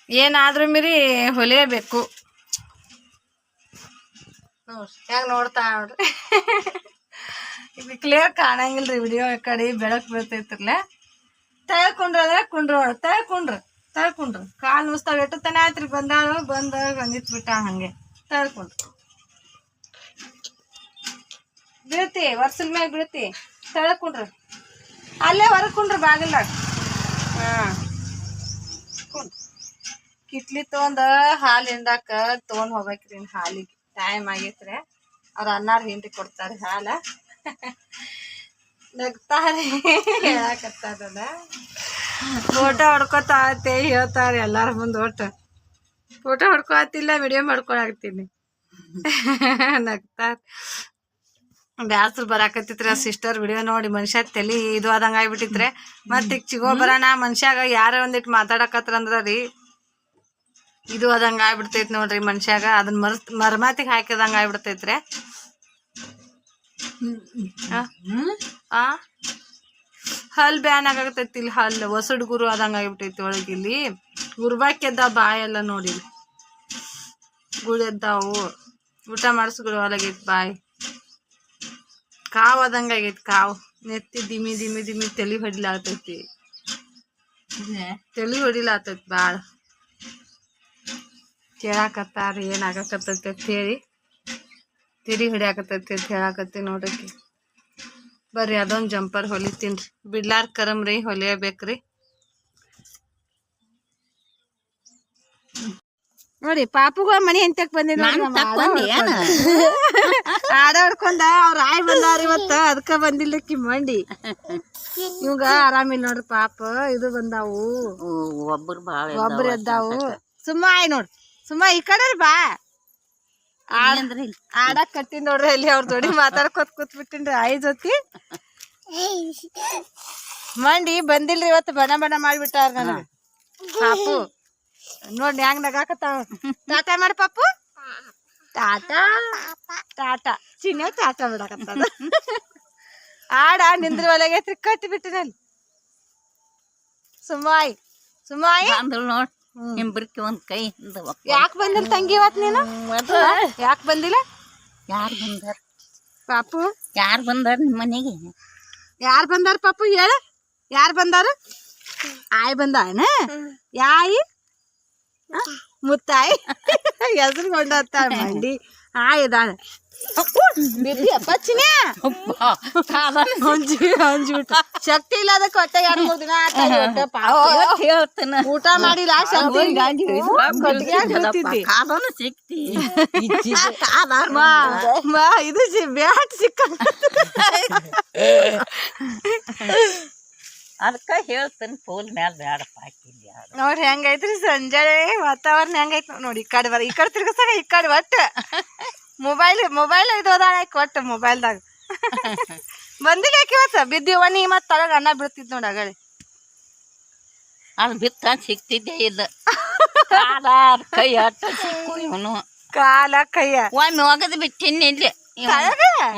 Speaker 3: ಏನಾದ್ರೂ ಮೀರಿ ಹೊಲಿಯಬೇಕು. ನೋಡ್ರಿ ಹೆಂಗ್ ನೋಡ್ತಾ ನೋಡ್ರಿ ಇದು ಕ್ಲಿಯರ್ ಕಾಣಂಗಿಲ್ರಿ ವಿಡಿಯೋ ಕಡೆ ಬೆಳಕ್ ಬೀಳ್ತೈತ್ರಲ್ಲ ತಳ್ಕೊಂಡ್ರ ಅಂದ್ರೆ ಕುಂಡ್ರ ತಳ್ಕೊಂಡ್ರ ತಳ್ಕೊಂಡ್ರ. ಕಾಲ್ ನುಸ್ತಾವ ಎಟ್ಟು ತನ ಆಯ್ತ್ರಿ ಬಂದಾಳು ಬಂದಾಗ ನಿಂತ್ಬಿಟ್ಟ ಹಂಗೆ. ತಳ್ಕೊಂಡ್ರು. ಬೀಳ್ತಿ, ವರ್ಷದ ಮ್ಯಾಗ ಬೀಳ್ತಿ. ತಳ್ಕೊಂಡ್ರ ಅಲ್ಲೇ ಹೊರಗ್ ಕುಂಡ್ರ ಹಾ. ಕುಂಡ್ರ ಕಿಟ್ಲಿ ತೊಗೊಂಡ ಹಾಲು ಹಿಂಡಾಕ ತೊಗೊಂಡ್ ಹೋಗ್ಬೇಕ್ರಿ ಹಾಲಿಗೆ. ಟೈಮ್ ಆಗೈತ್ರಿ. ಅವ್ರ ಅನ್ನಾರ ಹಿಂಡಿ ಕೊಡ್ತಾರೆ ಹಾಲ. ನಗ್ತಾರೆ ಹೇಳಕತ್ತದ ಫೋಟೋ ಹೊಡ್ಕೊತಾತೆ ಹೇಳ್ತಾರೆ ಎಲ್ಲಾರ ಮುಂದೆ ಒಟ್ಟು. ಫೋಟೋ ಹೊಡ್ಕೊತಿಲ್ಲ, ವಿಡಿಯೋ ಮಾಡ್ಕೊಳಾಗ್ತೀನಿ. ನಗ್ತಾರ. ಬ್ಯಾಸ್ರು ಬರಾಕತ್ತಿತ್ರ ಸಿಸ್ಟರ್ ವಿಡಿಯೋ ನೋಡಿ, ಮನುಷ್ಯ ತಲಿ ಇದು ಆದಂಗ ಆಗ್ಬಿಟ್ಟಿತ್ರೆ ಮತ್ತೆ ಈಗ ಚಿಗೋ ಬರೋಣ, ಮನುಷ್ಯಾಗ ಯಾರೇ ಒಂದಿಟ್ಟು ಮಾತಾಡಕತ್ರ ಅಂದ್ರ ರೀ ಇದು ಆದಂಗ ಆಗ್ಬಿಡ್ತೈತಿ ನೋಡ್ರಿ ಮನುಷ್ಯಾಗ. ಅದನ್ನ ಮರ್ ಮರ್ಮಾತಿಗೆ ಹಾಕಿದಂಗ ಆಗ್ಬಿಡ್ತೈತ್ರಿ ಆ? ಹಲ್ ಬ್ಯಾನ್ ಆಗತೈತಿ ಇಲ್ಲಿ ಹಲ್ ಹೊಸಡ್ ಗುರು ಆದಂಗ ಆಗ್ಬಿಟ್ಟೈತಿ ಒಳಗೆ ಇಲ್ಲಿ. ಗುರ್ಬಾಕ್ಯದ ಬಾಯೆಲ್ಲ ನೋಡಿ ಗುಳೆದ್ದಾವು ಊಟ ಗುರು ಒಳಗೈತಿ ಬಾಯಿ. ಕಾವ್ ಆದಂಗ ಆಗೈತಿ ಕಾವ್. ನೆತ್ತಿ ದಿಮಿ ದಿಮಿ ದಿಮಿ ತಲಿ ಹೊಡಿಲಾತೈತಿ. ತಲಿ ಹೊಡಿಲಾತೈತಿ ಭಾಳ ಕೇಳಾಕತ್ತಾರ ಏನ್ ಆಗಾಕತ್ತೈತಿ ಅಂತ ಹೇಳಿ. ತಿರಿ ಹಿಡಿಯಾಕತ್ತೈತಿ ಅಂತ ಹೇಳಾಕತ್ತಿ ನೋಡಕ್ಕೆ ಬರ್ರಿ ಅದೊಂದ್ ಜಂಪರ್ ಹೊಲಿತೀನ್ರಿ ಬಿಡ್ಲಾರ್ ಕರಮ್ರಿ ಹೊಲಿಯಬೇಕ್ರಿ. ನೋಡಿ ಪಾಪುಗಳ ಮನೆ ಎಂತಕ್ ಬಂದಿದ್ ಆಡಾಡ್ಕೊಂಡ ಅವ್ರ ಆಯ್ ಬಂದಾರ ಇವತ್ತ ಅದಕ್ಕ ಬಂದಿಲ್ಲಕ್ಕಿ ಮಂಡಿ. ಇವಾಗ ಆರಾಮಿಲ್ಲ ನೋಡ್ರಿ ಪಾಪ ಇದು ಬಂದಾವು.
Speaker 4: ಒಬ್ಬರು
Speaker 3: ಒಬ್ರು ಎದ್ದಾವು ಸುಮ್ಮ ಆಯ್ ನೋಡ್ರಿ ಸುಮ್ಮ ಈ ಕಡೆ ಬಾ. ಆಡಕ್ ಕಟ್ಟಿ ನೋಡ್ರಿ ಅಲ್ಲಿ ಅವ್ರ ಜೋಡಿ ಮಾತಾಡ್ಕೊತ್ ಕೂತ್ ಬಿಟ್ಟಿನ್ರಿ ಆಯ್ ಜೊತಿ. ಮಂಡಿ ಬಂದಿಲ್ರಿ ಇವತ್ತು ಬಣ ಬಣ ಮಾಡ್ಬಿಟ್ಟಾರ ನಾನು ಪಾಪು ನೋಡ್ ಹೆಂಗ್ ನಗಾಕತ್ತಾವ ಟಾಟಾ ಮಾಡಿ ಪಾಪು? ಟಾಟಾ ಟಾಟಾ ಚಿನ್ನ ಟಾಟಾ ಬಿಡಕತ್ತದ ಆಡ ನಿಂದ್ರ ಒಳಗೆ ಕಟ್ಟಿ ಬಿಟ್ಟಿನಲ್ಲಿ. ಸುಮಾಯಿ ಸುಮಾಯಿ
Speaker 4: ಅಂದ್ರು ನೋಡ್ ಹಿಂಬ್ರಿಕಿ ಒಂದ್ ಕೈ
Speaker 3: ಯಾಕೆ ಬಂದಿಲ್ಲ ತಂಗಿ ಇವತ್ತು ನೀನು? ಯಾಕೆ ಬಂದಿಲ್ಲ?
Speaker 4: ಯಾರು ಬಂದಾರ?
Speaker 3: ಪಾಪು.
Speaker 4: ಯಾರು ಬಂದಾರ ನಿಮ್ಮ ಮನೆಗೆ?
Speaker 3: ಯಾರು ಬಂದಾರ ಪಾಪು ಹೇಳ. ಯಾರು ಬಂದಾರ? ಆಯ್ ಬಂದಾನ ಯಾಯಿ? ಮುತ್ತಾಯಿ. ಹೆಸರು ಕೊಂಡತ್ತಾಳ ಮಂಡಿ. ಆಯ್ ಇದಾಳ. ಬಿದ್ದಿಯಪ್ಪ ಚಿನ್ಯಾ ಹಂಜಿ ಹಂಜಿಬಿಟ್ಟು ಶಕ್ತಿ ಇಲ್ಲದ ಕೊಟ್ಟೆ ಯಾರು ಎರಡು ಮೂರು ದಿನ
Speaker 4: ಹೇಳ್ತೇನ.
Speaker 3: ಊಟ ಮಾಡಿಲ್ಲ ಶಕ್ತಿ
Speaker 4: ಸಿಕ್ತಿ
Speaker 3: ಇದು ಬ್ಯಾಟ್ ಸಿಕ್ಕ
Speaker 4: ಅದಕ್ಕ ಹೇಳ್ತೇನೆ ಫೋನ್ ಮ್ಯಾಲ ಬ್ಯಾಡಪ್ಪ ಹಾಕಿದ್ದೆ
Speaker 3: ನೋಡ್ರಿ ಹೆಂಗೈತ್ರಿ ಸಂಜೆ ವಾತಾವರಣ ಹೆಂಗೈತ್ ನೋಡಿ ಈ ಕಡೆ ಬರ ಈ ಕಡೆ ತಿರ್ಗಸಾಗ ಈ ಕಡೆ ಒಟ್ಟು. ಮೊಬೈಲ್ ಮೊಬೈಲ್ ಇದು ಅದಾಳ ಆಯ್ಕೆ ಒಟ್ಟು ಮೊಬೈಲ್ದಾಗ. ಬಂದಿಲ್ಲ ಯಾಕೆ ಇವತ್ತು? ಬಿದ್ದಿವ ನೀ ಮತ್ತೆ ತಳಗ ಅನ್ನ ಬೀಳ್ತಿದ್ ನೋಡಿ ಅಗಳಿ.
Speaker 4: ಅಲ್ಲಿ ಬಿತ್ತ ಸಿಕ್ತಿದ್ದೆ ಇಲ್ಲ. ಕಾಲ ಕೈ ಅಟ್ಟ ಸಿಕ್ಕು ಇವನು.
Speaker 3: ಕಾಲ ಕೈಯ.
Speaker 4: ಒಮ್ಮೆ ಒಗದು ಬಿಟ್ಟಿನಿ ಇಲ್ಲಿ?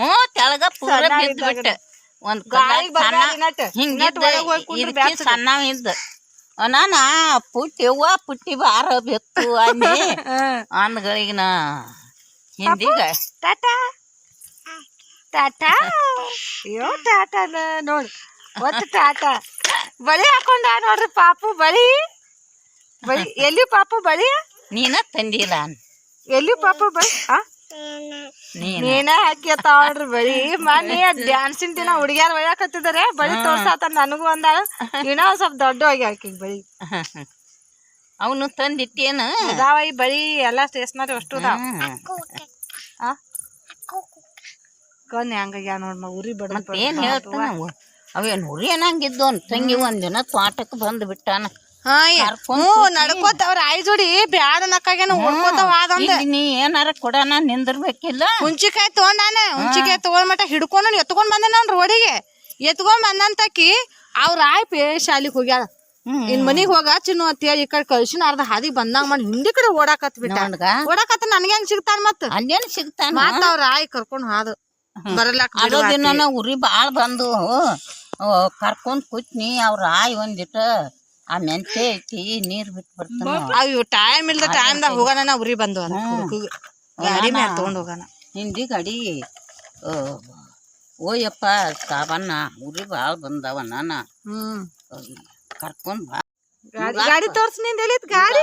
Speaker 4: ಹ್ಞೂ ತೆಳಗ ಪೂರ
Speaker 3: ಸಣ್ಣ
Speaker 4: ಬಿದ್ದು
Speaker 3: ಇದ್ದಾಗ.
Speaker 4: ಬಿಟ್ಟ ಒಂದ್ ಹಿಂಗಿದ್ದ ಇದಕ್ಕೆ ಇದ್ದ ನಾನ ಪುಟ್ಟಿ ಅವ್ವ ಪುಟ್ಟಿ ಬಾರ ಬೆತ್ತು ಅನ್ನಿ. ಅಂದ್ಗಳಿಗೆ ನಾ ಹಿಂದಿಗ.
Speaker 3: ಟಾಟಾ? ಟಾಟಾ? ಅಯ್ಯೋ ಟಾಟಾ ನೋಡಿ. ಒಟ್ಟು ಟಾಟಾ. ಬಳಿ ಹಾಕೊಂಡ ನೋಡ್ರಿ ಪಾಪು ಬಳಿ ಬಳಿ ಎಲ್ಲಿ ಪಾಪು ಬಳಿ
Speaker 4: ನೀನ ತಂದಿಲ್ಲ.
Speaker 3: ಎಲ್ಲಿ ಪಾಪು ಬಳಿ ಆ?
Speaker 4: ನೀನ?
Speaker 3: ಹಾಕಿರ್ತಾವ್ರಿ ಬಳಿ ಮನಿ ಡ್ಯಾನ್ಸಿನ ದಿನ ಹುಡುಗ್ಯಾರ ಒಯ್ಯಾಕತ್ತಿದಾರೆ ಬಳಿ ತೋರ್ಸಾತ ನನಗೂ ಅಂದಾ ಇನ್ನ ಸ್ವಲ್ಪ ದೊಡ್ಡ ಹೋಗಿ ಹಾಕಿ ಬಳಿ
Speaker 4: ಅವನು ತಂದಿಟ್ಟೇನು
Speaker 3: ಅದಾವ ಈ ಬಳಿ ಎಲ್ಲಾ ಸ್ಟೇಷನರಿ ಅಷ್ಟು ಕೊನೆ ಹೆಂಗಾಗ್ಯಾವ ನೋಡ್ ಉರಿ ಬಡ
Speaker 4: ಏನ್ ಹೇಳ್ತಾನ ಅವೇನು ಹುರಿ ಅನ್ನಂಗಿದ್ದು ಅವ್ನ್ ತಂಗಿ ಒಂದಿನ ತೋಟಕ್ಕೆ ಬಂದು ಬಿಟ್ಟಾನ.
Speaker 3: ಹ್ಞೂ ನಡ್ಕೋತ ಅವ್ರ ಆಯ್ ಜೋಡಿ ಬ್ಯಾಡ ನಕ್ಕಾಗೇನ
Speaker 4: ನೀ ಏನಾರ ಕೊಡಾನ ನಿಂದಿರ್ಬೇಕಿಲ್ಲ.
Speaker 3: ಹುಂಚಿಕಾಯಿ ತಗೊಂಡಾನ ಹುಂಚಿಕಾಯಿ ತಗೊಂಡ್ ಮಟ ಹಿಡ್ಕೊಂಡು ಎತ್ಕೊಂಡ್ ಬಂದೆ ನಾನು ರೋಡಿಗೆ. ಎತ್ಕೊಂಡ್ ಬಂದಂತಕಿ ಅವ್ರ ಆಯ್ ಪೇ ಶಾಲಿಗ್ ಹೋಗ್ಯಾಳ. ಇನ್ ಮನಿಗ್ ಹೋಗ ಚಿನ್ನು ಅಂತ ಹೇಳಿ ಈ ಕಡೆ ಕಳ್ಸಿನ ಅರ್ಧ ಹಾದಿ ಬಂದಾಗ ಮಾಡಿ ಹಿಂದಿ ಕಡೆ ಓಡಾಕತ್ ಬಿಟ್ಟ
Speaker 4: ಓಡಾಕತ್
Speaker 3: ಓಡಾಕತ್ತ ನನ್ಗೆ ಹೆಂಗ್ ಸಿಗ್ತಾನ ಮತ್ತ
Speaker 4: ಅಲ್ಲೇನ್ ಸಿಗ್ತಾನ?
Speaker 3: ಮತ್ತ ಅವ್ರ ಆಯ್ ಕರ್ಕೊಂಡ್ ಹಾದು. ಬರಲಾಕ
Speaker 4: ಅದೋ ದಿನ ಉರಿ ಬಾಳ ಬಂದು ಕರ್ಕೊಂಡ್ ಕುತ್ನಿ ಅವ್ರ ಆಯ್ ಒಂದಿಟ ಆ ಮೆಂತೆ ಐತಿ ನೀರ್ ಬಿಟ್ಟು ಬರ್ತಾನ
Speaker 3: ಅವ್ ಟೈಮ್ ಇಲ್ದ ಟೈಮ್ ದಾಗ ಹೋಗೋಣ ನಾ ಉರಿ ಬಂದು ಅಂತ ಗಾಡಿ ಮ್ಯಾಲ ತಗೊಂಡ್ ಹೋಗೋಣ.
Speaker 4: ಹಿಂದಿ ಗಾಡಿ ಓ ಓಯಪ್ಪ ಸಾಬಣ್ಣ ಉರಿ ಬಾಳ ಬಂದವ ನಾನ. ಕರ್ಕೊಂಡ್ ಬಾ.
Speaker 3: ಗಾಡಿ ಗಾಡಿ ತೋರ್ಸ್ನಿಂದ ಎಲ್ಲಿತ್ ಗಾಡಿ.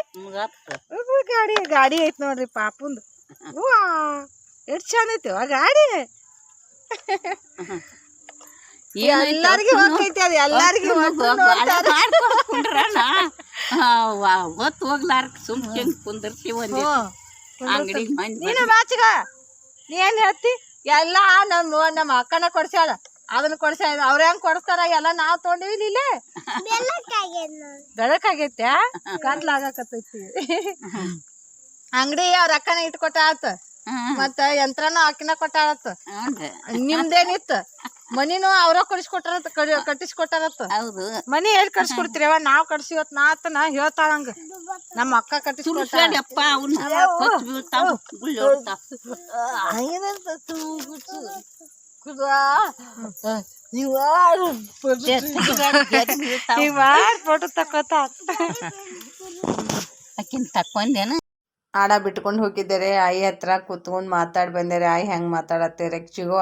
Speaker 3: ಗಾಡಿ ಗಾಡಿ ಐತ್ ನೋಡ್ರಿ ಪಾಪುಂದು. ಎಷ್ಟ್ ಚಂದ ಐತಿ ಗಾಡಿ? ಎಲ್ಲಾರ್ಗಿ ಹೋಗ್ತೈತಿ ಅದು ಎಲ್ಲಾರ್ಗಿ
Speaker 4: ಕುಂಡ್ರಣ. ಹೊತ್ತು ಹೋಗ್ಲಾರ್ಕ ಸುಮ್ಕೆ ಕುಂದಿರ್ತೀವಿ ಒಂದಿ ಅಂಗಡಿ
Speaker 3: ನೀನು ಬಾಚಿಗ? ನೀ ಏನ್ ಹೇಳ್ತಿ? ಎಲ್ಲ ನಮ್ಮ ನಮ್ಮ ಅಕ್ಕನ ಕೊಡ್ಸ್ಯಾಳ. ಅದನ್ನ ಕೊಡ್ಸ್ಯಾಳ ಅವ್ರ ಹೆಂಗ್ ಕೊಡ್ಸ್ತಾರ? ಎಲ್ಲ ನಾವ್ ತೊಗೊಂಡಿವಿ ಇಲ್ಲೇ ಬೆಳಕಾಗೈತ್ಯಾ? ಕತ್ಲಾಗಕತ್ತೈತಿ ಅಂಗಡಿ ಅವ್ರ ಅಕ್ಕನ ಇಟ್ಕೊಟ್ಟ ಆತ. ಮತ್ತ ಯಂತ್ರನೂ ಆಕಿನ ಕೊಟ್ಟಾಳತ್ತ
Speaker 4: ಹೌದು.
Speaker 3: ನಿಮ್ದೇನಿತ್ತ? ಮನಿನೂ ಅವ್ರ ಕಡಿಸ್ಕೊಟ್ಟಾರತ್ತ ಕಟ್ಟಿಸ್ಕೊಟ್ಟಾರತ್ತ
Speaker 4: ಹೌದು.
Speaker 3: ಮನಿ ಎಲ್ಲಿ ಕಟ್ಸ್ಕೊಡ್ತೀರವ ನಾವ್ ಕಟ್ಸಿವತ್ ನಾ ಆತ ನಾ ಹೇಳ್ತಾಳಂಗ ನಮ್ಮ ಅಕ್ಕ
Speaker 4: ಕಟ್ಟಿಸ್ಕೊಡ್ತಾರ.
Speaker 3: ಈಗ ಫೋಟೋ ತಕೋತ
Speaker 4: ಆಕಿನ್ ತಕ್ಕೊಂದೇನ
Speaker 1: ಆಡ ಬಿಟ್ಕೊಂಡು ಹೋಗಿದ್ದಾರೆ. ಆಯಿ ಹತ್ರ ಕೂತ್ಕೊಂಡು ಮಾತಾಡಿ ಬಂದೇರಿ. ಆಯಿ ಹೆಂಗೆ ಮಾತಾಡತ್ತೀರಿ? ಚಿಗುವ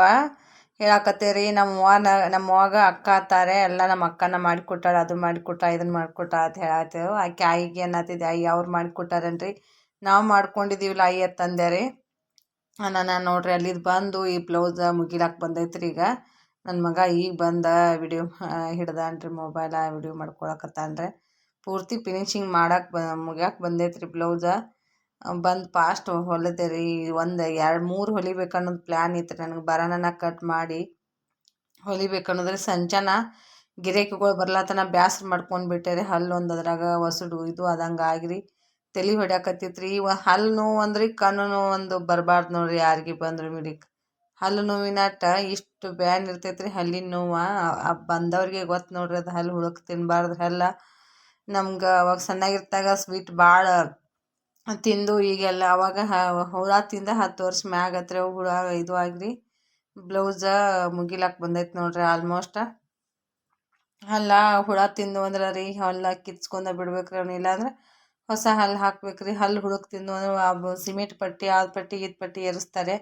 Speaker 1: ಹೇಳಕತ್ತೀರಿ. ನಮ್ಮ ಅವ್ವನ ನಮ್ಮ ಅವ್ವಾಗ ಅಕ್ಕ ಅತ್ತಾರೆ ಎಲ್ಲ ನಮ್ಮ ಅಕ್ಕನ ಮಾಡಿಕೊಟ್ಟಾಳ, ಅದು ಮಾಡಿಕೊಟ್ಟ ಇದನ್ನ ಮಾಡಿಕೊಟ್ಟ ಅಂತ ಹೇಳತ್ತೇವು ಆಕೆ ಆಯಿಗೆ ಅನ್ನತ್ತಿದ್ದೆ ಆಯಿ, ಅವ್ರು ಮಾಡಿಕೊಟ್ಟಾರನ್ರಿ? ನಾವು ಮಾಡ್ಕೊಂಡಿದ್ದೀವಿಲ್ಲ ಆಯಿ ಅತ್ತಂದೆ ರೀ ನಾನು ನೋಡ್ರಿ ಅಲ್ಲಿದ್ದು ಬಂದು ಈ ಬ್ಲೌಸ್ ಮುಗಿಲಾಕೆ ಬಂದೈತ್ರಿ ಈಗ. ನನ್ನ ಮಗ ಈಗ ಬಂದ ವಿಡಿಯೋ ಹಿಡ್ದಾನ್ರಿ ಮೊಬೈಲ ವಿಡಿಯೋ ಮಾಡ್ಕೊಳಕತ್ತಾನ್ರಿ. ಪೂರ್ತಿ ಫಿನಿಶಿಂಗ್ ಮಾಡಕ್ಕೆ ಬ, ಮುಗ್ಯಾಕೆ ಬಂದೈತ್ರಿ ಬ್ಲೌಸ. ಬಂದು ಫಾಸ್ಟ್ ಹೊಲಿದೆ ರೀ ಒಂದು ಎರಡು ಮೂರು ಹೊಲಿಬೇಕು ಅನ್ನೋದು ಪ್ಲ್ಯಾನ್ ಇತ್ತು ನನಗೆ. ಬರಾನನ ಕಟ್ ಮಾಡಿ ಹೊಲಿಬೇಕು ಅನ್ನೋದ್ರೆ ಸಂಚನ ಗಿರಾಕಿಗಳು ಬರ್ಲಾತನ ಬ್ಯಾಸ್ರ ಮಾಡ್ಕೊಂಡು ಬಿಟ್ಟೆ ಒಂದು ಅದ್ರಾಗ ಒಸಡು ಇದು ಆದಂಗೆ ಆಗಿರಿ. ತಲೆ ಹೊಡ್ಯಾಕತ್ತಿತ್ತು ರೀ ಹಲ್ಲು ನೋವು ಅಂದ್ರೆ, ಕಣ್ಣು ನೋವು ಒಂದು ಬರಬಾರ್ದು ನೋಡ್ರಿ ಯಾರಿಗೆ ಬಂದ್ರು ಮಿಡಿಕ್. ಹಲ್ಲು ನೋವಿನಾಟ ಇಷ್ಟು ಬ್ಯಾನ್ ಇರ್ತೈತೆ ರೀ ಹಲ್ಲಿನ ನೋವು ಬಂದವ್ರಿಗೆ ಗೊತ್ತು ನೋಡ್ರಿ ಅದು ಹಲ್ಲು ಹುಳಕ್ ತಿನ್ನಬಾರ್ದು ಹಲ್ಲ ನಮ್ಗೆ ಅವಾಗ ಸಣ್ಣಗಿರ್ತಾಗ ಸ್ವೀಟ್ ಭಾಳ ತಿಂದು ಈಗೆಲ್ಲ ಅವಾಗ ಹುಳ ತಿಂದ ಹತ್ತು ವರ್ಷ ಮ್ಯಾಗ ಹತ್ರ ಹುಳ ಇದು ಆಗ್ರಿ. ಬ್ಲೌಸ ಮುಗಿಲಾಕ್ ಬಂದೈತೆ ನೋಡ್ರಿ ಆಲ್ಮೋಸ್ಟ್ ಹಲ್ಲ ಹುಳ ತಿಂದು ಅಂದ್ರೆ ರೀ ಹಲ್ಲ ಕಿತ್ಸ್ಕೊಂಡ ಬಿಡ್ಬೇಕ್ರಿ ಅವ್ನ, ಇಲ್ಲಾಂದ್ರೆ ಹೊಸ ಹಲ್ಲು ಹಾಕ್ಬೇಕ್ರಿ. ಹಲ್ಲು ಹುಡುಕ್ ತಿಂದು ಅಂದ್ರೆ ಸಿಮೆಂಟ್ ಪಟ್ಟಿ ಆ ಪಟ್ಟಿ ಇದು ಪಟ್ಟಿ ಏರಿಸ್ತಾರೆ.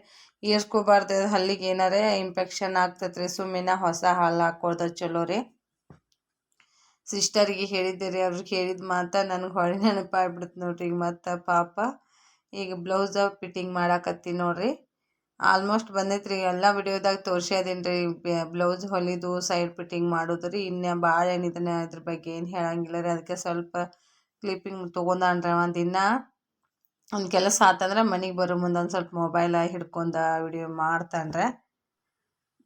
Speaker 1: ಏರ್ಸ್ಕೋಬಾರ್ದು ಹಲ್ಲಿಗೆ ಏನಾರೇ ಇನ್ಫೆಕ್ಷನ್ ಆಗ್ತೈತೆ ರೀ ಸುಮ್ಮನೆ ಹೊಸ ಹಲ್ಲು ಹಾಕ್ಕೊಳ್ದ ಚಲೋ ರೀ. ಸಿಸ್ಟರಿಗೆ ಹೇಳಿದ್ದೆ ರೀ ಅವ್ರಿಗೆ ಹೇಳಿದ ಮಾತು ನನಗೆ ಹೊಳೆ ನೆನಪಾಗ್ಬಿಡ್ತು ನೋಡ್ರಿ ಈಗ ಮತ್ತು ಪಾಪ ಈಗ ಬ್ಲೌಸ ಫಿಟ್ಟಿಂಗ್ ಮಾಡಾಕತ್ತೀನಿ ನೋಡ್ರಿ. ಆಲ್ಮೋಸ್ಟ್ ಬಂದೈತೆ ರೀ ಎಲ್ಲ ವಿಡಿಯೋದಾಗ ತೋರ್ಸ್ಯಾದೀನಿ ರೀ ಬ್ಲೌಸ್ ಹೊಲಿದು ಸೈಡ್ ಫಿಟ್ಟಿಂಗ್ ಮಾಡೋದು ರೀ, ಇನ್ನು ಭಾಳ ಏನಿದೆ ಇದ್ರ ಬಗ್ಗೆ ಏನು ಹೇಳಂಗಿಲ್ಲ ರೀ, ಅದಕ್ಕೆ ಸ್ವಲ್ಪ ಕ್ಲಿಪ್ಪಿಂಗ್ ತೊಗೊಂಡಾನ್ರಿ ಒಂದು ದಿನ ಒಂದು ಕೆಲಸ ಆತಂದ್ರೆ ಮನೆಗೆ ಬರೋ ಮುಂದೆ ಒಂದು ಸ್ವಲ್ಪ ಮೊಬೈಲ ಹಿಡ್ಕೊಂಡ ವಿಡಿಯೋ ಮಾಡ್ತಾನ್ರೆ.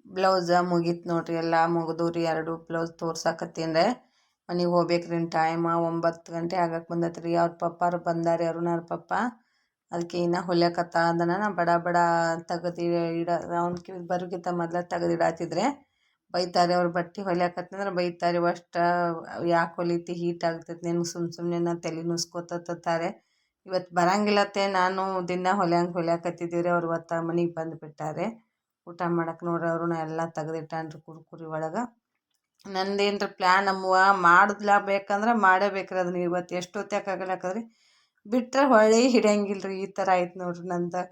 Speaker 1: ಬ್ಲೌಸ ಮುಗೀತು ನೋಡ್ರಿ, ಎಲ್ಲ ಮುಗಿದು ರೀ, ಎರಡು ಬ್ಲೌಸ್ ತೋರ್ಸಾಕತ್ತೀನಿ ಮನೆಗೆ ಹೋಗ್ಬೇಕು ಟೈಮ್ ಒಂಬತ್ತು ಗಂಟೆ ಆಗಕ್ಕೆ ಬಂದೈತೆ ರೀ ಅವ್ರ ಪಪ್ಪಾರು ಬಂದಾರೆ ಅರುಣಾರ ಪಪ್ಪ. ಅದಕ್ಕೆ ಇನ್ನು ಹೊಲ್ಯಕತ್ತ ಅದನ್ನ ನಾ ಬಡ ಬಡ ತೆಗೆದು ಇಡ ಅವ್ನ ಬರೋಕ್ಕಿಂತ ಮೊದಲ ತೆಗ್ದು ಇಡಾತಿದ್ರೆ ಬೈತಾರೆ. ಅವ್ರ ಬಟ್ಟೆ ಹೊಲ್ಯಾಕತ್ತಂದ್ರೆ ಬೈತಾರೆ. ಅಷ್ಟು ಯಾಕೆ ಹೊಲಿತಿ? ಹೀಟ್ ಆಗ್ತೈತೆ. ನಿನ್ಗೆ ಸುಮ್ಮ ಸುಮ್ಮನೆ ನಾ ತಲೆ ನುಸ್ಕೋತಾರೆ ಇವತ್ತು ಬರಂಗಿಲ್ಲತ್ತೆ. ನಾನು ದಿನ ಹೊಲ್ಯಂಗೆ ಹೊಲ್ಯಾಕತ್ತಿದ್ದೀವಿ ರೀ ಅವ್ರು ಒತ್ತ ಮನೆಗೆ ಬಂದುಬಿಟ್ಟಾರೆ. ಊಟ ಮಾಡಕ್ಕೆ ನೋಡ್ರಿ ಅವ್ರು ಎಲ್ಲ ತೆಗೆದಿಟ್ಟಾನ್ರಿ ಕುರ್ಕುರಿ ಒಳಗೆ. ನಂದೇನ್ರ ಪ್ಲ್ಯಾನ್ ಅಮ್ಮ ಮಾಡಿದ್ಲ ಬೇಕಂದ್ರೆ ಮಾಡೇಬೇಕ್ರಿ ಅದನ್ನ ಇವತ್ತು ಎಷ್ಟೊತ್ತಾಗ ಆಗಲಕ್ಕದ್ರಿ ಬಿಟ್ಟರೆ ಹೊಳ್ಳಿ ಹಿಡಿಯಂಗಿಲ್ಲ ರೀ ಈ ಥರ ಆಯ್ತು ನೋಡ್ರಿ ನಂದು.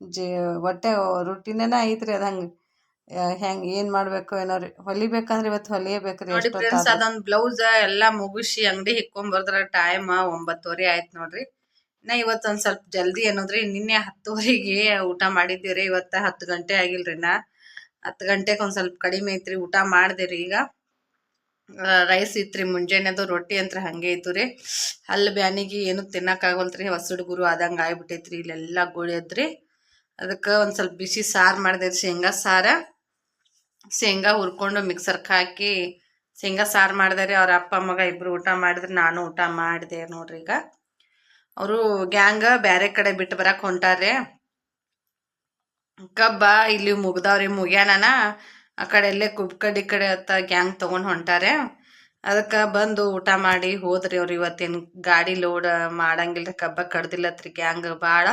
Speaker 1: ಜೀ ಒಟ್ಟೆ ರೊಟ್ಟಿನೇನ ಐತ್ರಿ ಅದು ಹಂಗೆ. ಹೆಂಗೆ ಏನು ಮಾಡಬೇಕು ಏನೋ ರೀ. ಹೊಲಿಬೇಕಂದ್ರೆ ಇವತ್ತು ಹೊಲಿಯಬೇಕು ರೀ
Speaker 3: ನೋಡಿ ಫ್ರೆಂಡ್ಸ್ ಅದೊಂದು ಬ್ಲೌಸ್ ಎಲ್ಲ ಮುಗಿಸಿ ಅಂಗಡಿ ಹಿಕ್ಕೊಂಬರ್ದ್ರ ಟೈಮ್ ಒಂಬತ್ತುವರೆ ಆಯ್ತು ನೋಡ್ರಿ. ನಾ ಇವತ್ತು ಒಂದು ಸ್ವಲ್ಪ ಜಲ್ದಿ ಅನ್ನೋದ್ರಿ ನಿನ್ನೆ ಹತ್ತುವರೆಗೆ ಊಟ ಮಾಡಿದ್ದೀರಿ ಇವತ್ತು ಹತ್ತು ಗಂಟೆ ಆಗಿಲ್ರಿ ನಾ. ಹತ್ತು ಗಂಟೆಗೆ ಒಂದು ಸ್ವಲ್ಪ ಕಡಿಮೆ ಐತ್ರಿ ಊಟ ಮಾಡಿದೆ ರೀ ಈಗ.
Speaker 1: ರೈಸ್ ಇತ್ತು ರೀ ಮುಂಜಾನೆದು ರೊಟ್ಟಿ ಅಂತ ಹಂಗೆ ಇತ್ತು ರೀ. ಅಲ್ಲಿ ಬ್ಯಾನಿಗೆ ಏನು ತಿನ್ನಕ್ಕಾಗಲ್ತು ರೀ ಹೊಸ ಹುಡುಗರು ಆದಂಗೆ ಆಗ್ಬಿಟ್ಟೈತ್ರಿ, ಇಲ್ಲೆಲ್ಲ ಗೋಳಿಯದ್ರಿ ಅದಕ್ಕೆ ಒಂದು ಸ್ವಲ್ಪ ಬಿಸಿ ಸಾರು ಮಾಡಿದೆ ಶೇಂಗಾ ಸಾರ. ಶೇಂಗಾ ಹುರ್ಕೊಂಡು ಮಿಕ್ಸರ್ಗೆ ಹಾಕಿ ಶೇಂಗಾ ಸಾರು ಮಾಡಿದೆ ರೀ. ಅವ್ರ ಅಪ್ಪ ಮಗ ಇಬ್ಬರು ಊಟ ಮಾಡಿದ್ರೆ, ನಾನು ಊಟ ಮಾಡಿದೆ ನೋಡ್ರಿ ಈಗ. ಅವರು ಗ್ಯಾಂಗ ಬೇರೆ ಕಡೆ ಬಿಟ್ಟು ಬರಕ್ಕೆ ಹೊಂಟಾರೆ ಕಬ್ಬ ಇಲ್ಲಿ ಮುಗ್ದವ್ರಿ ಮುಗ್ಯಾನನ. ಆ ಕಡೆ ಎಲ್ಲೇ ಕುಬ್ಕಡಿ ಕಡೆ ಅತ್ತ ಗ್ಯಾಂಗ್ ತೊಗೊಂಡು ಹೊಂಟಾರೆ. ಅದಕ್ಕೆ ಬಂದು ಊಟ ಮಾಡಿ ಹೋದ್ರಿ ಅವ್ರು ಇವತ್ತೇನು ಗಾಡಿ ಲೋಡ್ ಮಾಡಂಗಿಲ್ಲ ಕಬ್ಬ ಕಡ್ದಿಲ್ಲತ್ರಿ ಗ್ಯಾಂಗ್ ಭಾಳ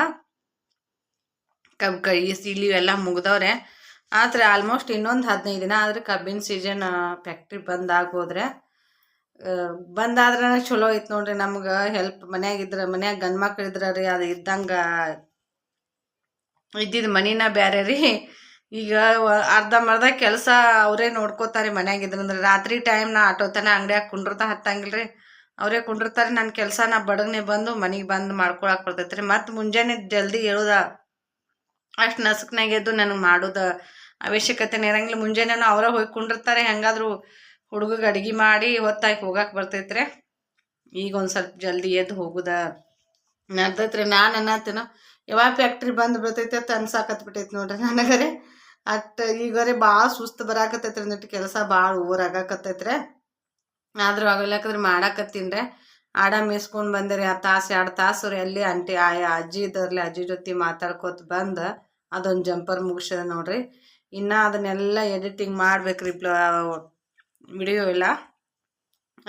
Speaker 1: ಕಬ್ಬು ಕೈ ಇಲ್ಲಿ ಎಲ್ಲ ಮುಗ್ದವ್ರೆ. ಆದ್ರೆ ಆಲ್ಮೋಸ್ಟ್ ಇನ್ನೊಂದು ಹದಿನೈದು ದಿನ ಆದ್ರೆ ಕಬ್ಬಿನ ಸೀಸನ್ ಫ್ಯಾಕ್ಟ್ರಿ ಬಂದ್ ಆಗೋದ್ರೆ ಬಂದಾದ್ರೆ ಚಲೋ ಐತ್ ನೋಡ್ರಿ ನಮ್ಗೆ ಹೆಲ್ಪ್ ಮನ್ಯಾಗ ಇದ್ರ, ಮನ್ಯಾಗ ಗಂಡ್ಮಕ್ಳು ಇದ್ರ ರೀ ಅದು ಇದ್ದಂಗ ಇದ್ದಿದ್ದು ಮನಿನ ಬ್ಯಾರೆ ರೀ. ಈಗ ಅರ್ಧಂಬರ್ಧ ಕೆಲಸ ಅವರೇ ನೋಡ್ಕೋತಾರೆ ಮನ್ಯಾಗ ಇದ್ರಂದ್ರೆ ರಾತ್ರಿ ಟೈಮ್ ನಾ ಆಟೋ ತಾನೆ ಅಂಗಡಿಯಾಗ ಕುಂಡ್ರತ ಹತ್ತಂಗಿಲ್ರಿ. ಅವರೇ ಕುಂಡಿರ್ತಾರೆ ನನ್ನ ಕೆಲಸ ನಾ ಬಡಗ್ನೆ ಬಂದು ಮನೆಗೆ ಬಂದು ಮಾಡ್ಕೊಳಕ್ ಬರ್ತೈತೆ ರೀ ಮತ್ತು ಮುಂಜಾನೆ ಜಲ್ದಿ ಹೇಳುದ, ಅಷ್ಟು ನಸುಕ್ನಾಗ ಎದ್ದು ನನಗೆ ಮಾಡೋದ ಅವಶ್ಯಕತೆನೇ ಇರಂಗಿಲ್ಲ. ಮುಂಜಾನೆನೂ ಅವರ ಹೋಗಿ ಕುಂಡಿರ್ತಾರೆ, ಹೆಂಗಾದ್ರು ಹುಡುಗಗೆ ಅಡ್ಗೆ ಮಾಡಿ ಹೊತ್ತಾಗಿ ಹೋಗಕ್ಕೆ ಬರ್ತೈತ್ರಿ. ಈಗ ಒಂದು ಸ್ವಲ್ಪ ಜಲ್ದಿ ಎದ್ದು ಹೋಗುದ ನಡ್ದೈತ್ರಿ. ನಾನು ಅನ್ನತ್ತೇನೋ ಯಾವಾಗ ಫ್ಯಾಕ್ಟ್ರಿ ಬಂದು ಬರ್ತೈತೆ ಅಂತ ಅನ್ಸಾಕತ್ ಬಿಟ್ಟೈತಿ ನೋಡ್ರಿ ನನಗರೆ. ಅಟ್ ಈಗರೆ ಭಾಳ ಸುಸ್ತು ಬರಾಕತ್ತೈತ್ರಿ ಅಂದಿಟ್ಟು ಕೆಲಸ ಭಾಳ ಓವರ್ ಆಗಾಕತ್ತೈತ್ರಿ. ಆದ್ರೂ ಆಗಲ್ಲ, ಯಾಕಂದ್ರೆ ಮಾಡಾಕತ್ತೀನಿ ರೀ ಆಡ ಮೇಸ್ಕೊಂಡು ಬಂದೆ ರೀ ಆ ತಾಸು, ಎರಡು ತಾಸು ರೀ ಅಲ್ಲಿ ಅಂಟಿ, ಆ ಅಜ್ಜಿ ಇದ್ದರ್ಲಿ, ಅಜ್ಜಿ ಜೊತೆ ಮಾತಾಡ್ಕೋತ ಬಂದು ಅದೊಂದು ಜಂಪರ್ ಮುಗಿಸ್ಯದ ನೋಡ್ರಿ. ಇನ್ನು ಅದನ್ನೆಲ್ಲ ಎಡಿಟಿಂಗ್ ಮಾಡ್ಬೇಕ್ರಿ ವಿಡಿಯೋ ಇಲ್ಲ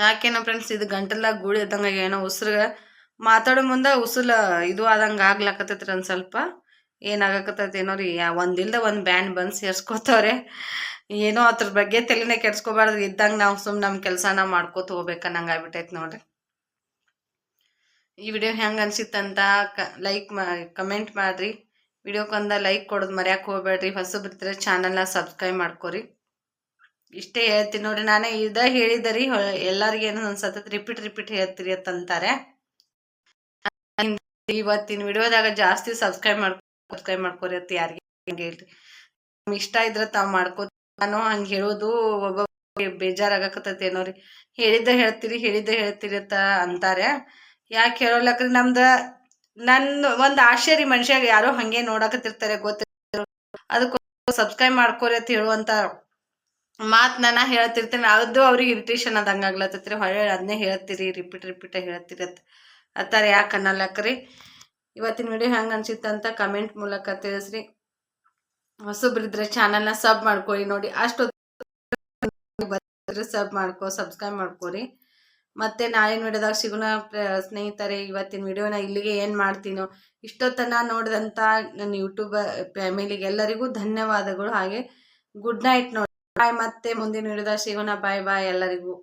Speaker 1: ಯಾಕೇನೋ ಫ್ರೆಂಡ್ಸ್ ಇದು ಗಂಟಲಾಗ ಗೂಳಿ ಇದ್ದಂಗೆ ಏನೋ ಉಸ್ರು, ಮಾತಾಡೋ ಮುಂದೆ ಉಸಿರು ಇದು ಆದಂಗೆ ಆಗ್ಲಾಕತ್ತೈತ್ರಿ ಒಂದು ಸ್ವಲ್ಪ. ಏನಾಗಕತ್ತೈತಿ ಏನೋ ರೀ ಒಂದಿಲ್ದ ಒಂದು ಬ್ಯಾಂಡ್ ಬಂದು ಸೇರ್ಸ್ಕೊತವ್ರೆ. ಏನೋ ಅದ್ರ ಬಗ್ಗೆ ತಲೆನೇ ಕೆಡ್ಸ್ಕೋಬಾರ್ದು, ಇದ್ದಂಗೆ ನಾವು ಸುಮ್ ನಮ್ಮ ಕೆಲಸ ನಾವು ಮಾಡ್ಕೋತ ಹೋಗ್ಬೇಕನ್ನಂಗೆ ಆಗ್ಬಿಟ್ಟೈತೆ ನೋಡ್ರಿ. ಈ ವಿಡಿಯೋ ಹೆಂಗೆ ಅನಿಸಿತ್ತಂತ ಕ, ಲೈಕ್ ಮಾ, ಕಮೆಂಟ್ ಮಾಡಿರಿ. ಕಂದ ಲೈಕ್ ಕೊಡೋದು ಮರ್ಯಾಕೆ ಹೋಗ್ಬೇಡ್ರಿ. ಹೊಸಬ್ರಿದ್ರೆ ಚಾನಲ್ನ ಸಬ್ಸ್ಕ್ರೈಬ್ ಮಾಡ್ಕೊರಿ. ಇಷ್ಟೇ ಹೇಳ್ತೀನಿ ನೋಡ್ರಿ, ನಾನೇ ಇದ ಹೇಳಿದರಿ ಎಲ್ಲರಿಗೂ ಏನೋ ಅನ್ಸತ್ತ ರಿಪೀಟ್ ರಿಪೀಟ್ ಹೇಳ್ತೀರಿ ಅಂತಂತಾರೆ. ಇವತ್ತಿನ ವಿಡಿಯೋದಾಗ ಜಾಸ್ತಿ ಸಬ್ಸ್ಕ್ರೈಬ್ ಮಾಡ್ಕೊ ಸಬ್ಸ್ಕ್ರೈಬ್ ಮಾಡ್ಕೊರಿ ಅಂತ ಯಾರಿಗೆ ಹಂಗೆ ಹೇಳ್ರಿ. ಇಷ್ಟ ಇದ್ರೆ ತಾವು ಮಾಡ್ಕೋ ನಾನು ಹಂಗೆ ಹೇಳೋದು ಒಬ್ಬ ಬೇಜಾರಾಗಕತ್ತೈತಿ ಏನೋ ರೀ. ಹೇಳಿದ್ದ ಹೇಳ್ತೀರಿ ಹೇಳಿದ್ದ ಹೇಳ್ತೀರಿ ಅಂತ ಅಂತಾರೆ. ಯಾಕೆ ಹೇಳೋಲ್ಲಕ್ರಿ ನಮ್ದ ನನ್ ಒಂದು ಆಶೆ ರೀ ಮನುಷ್ಯಾಗ ಯಾರೋ ಹಂಗೆ ನೋಡಕತ್ತಿರ್ತಾರೆ ಗೊತ್ತಿರೋ ಅದಕ್ಕೆ ಸಬ್ಸ್ಕ್ರೈಬ್ ಮಾಡ್ಕೋರಿ ಅಂತ ಹೇಳುವಂತ ಮಾತ್ ನಾನು ಹೇಳ್ತಿರ್ತೇನೆ. ಅದು ಅವ್ರಿಗೆ ಇರಿಟೇಷನ್ ಆದಂಗೆ ಆಗ್ಲತ್ತೈತ್ರಿ ಹೊಳೆ ಅದನ್ನೇ ಹೇಳ್ತೀರಿ ರಿಪೀಟ್ ರಿಪೀಟ್ ಹೇಳ್ತೀರಿ ಅಂತ. ಅತ್ತಾರೆ ಯಾಕೆ ಅನ್ನಲ್ಲಕ್ರಿ ಇವತ್ತಿನ ವಿಡಿಯೋ ಹೆಂಗೆ ಅನ್ಸಿತ್ತಂತ ಕಮೆಂಟ್ ಮೂಲಕ ತಿಳಿಸ್ರಿ. ಹೊಸಬ್ರಿದ್ರೆ ಚಾನಲ್ನ ಸಬ್ ಮಾಡ್ಕೊಳ್ಳಿ ನೋಡಿ. ಅಷ್ಟು ಸಬ್ ಮಾಡ್ಕೊ ಸಬ್ಸ್ಕ್ರೈಬ್ ಮಾಡ್ಕೊರಿ. ಮತ್ತೆ ನಾಳಿನ ವಿಡಿಯೋದಾಗ ಸಿಗೋಣ ಸ್ನೇಹಿತರೆ, ಇವತ್ತಿನ ವಿಡಿಯೋನ ಇಲ್ಲಿಗೆ ಏನು ಮಾಡ್ತೀನೋ ಇಷ್ಟೊತ್ತನ ನೋಡಿದಂಥ ನನ್ನ ಯೂಟ್ಯೂಬ್ ಫ್ಯಾಮಿಲಿಗೆ ಎಲ್ಲರಿಗೂ ಧನ್ಯವಾದಗಳು. ಹಾಗೆ ಗುಡ್ ನೈಟ್ ನೋಡಿ. ಬಾಯ್ ಮತ್ತೆ ಮುಂದಿನ ವಿಡಿಯೋದಾಗ ಸಿಗೋಣ. ಬಾಯ್ ಬಾಯ್ ಎಲ್ಲರಿಗೂ.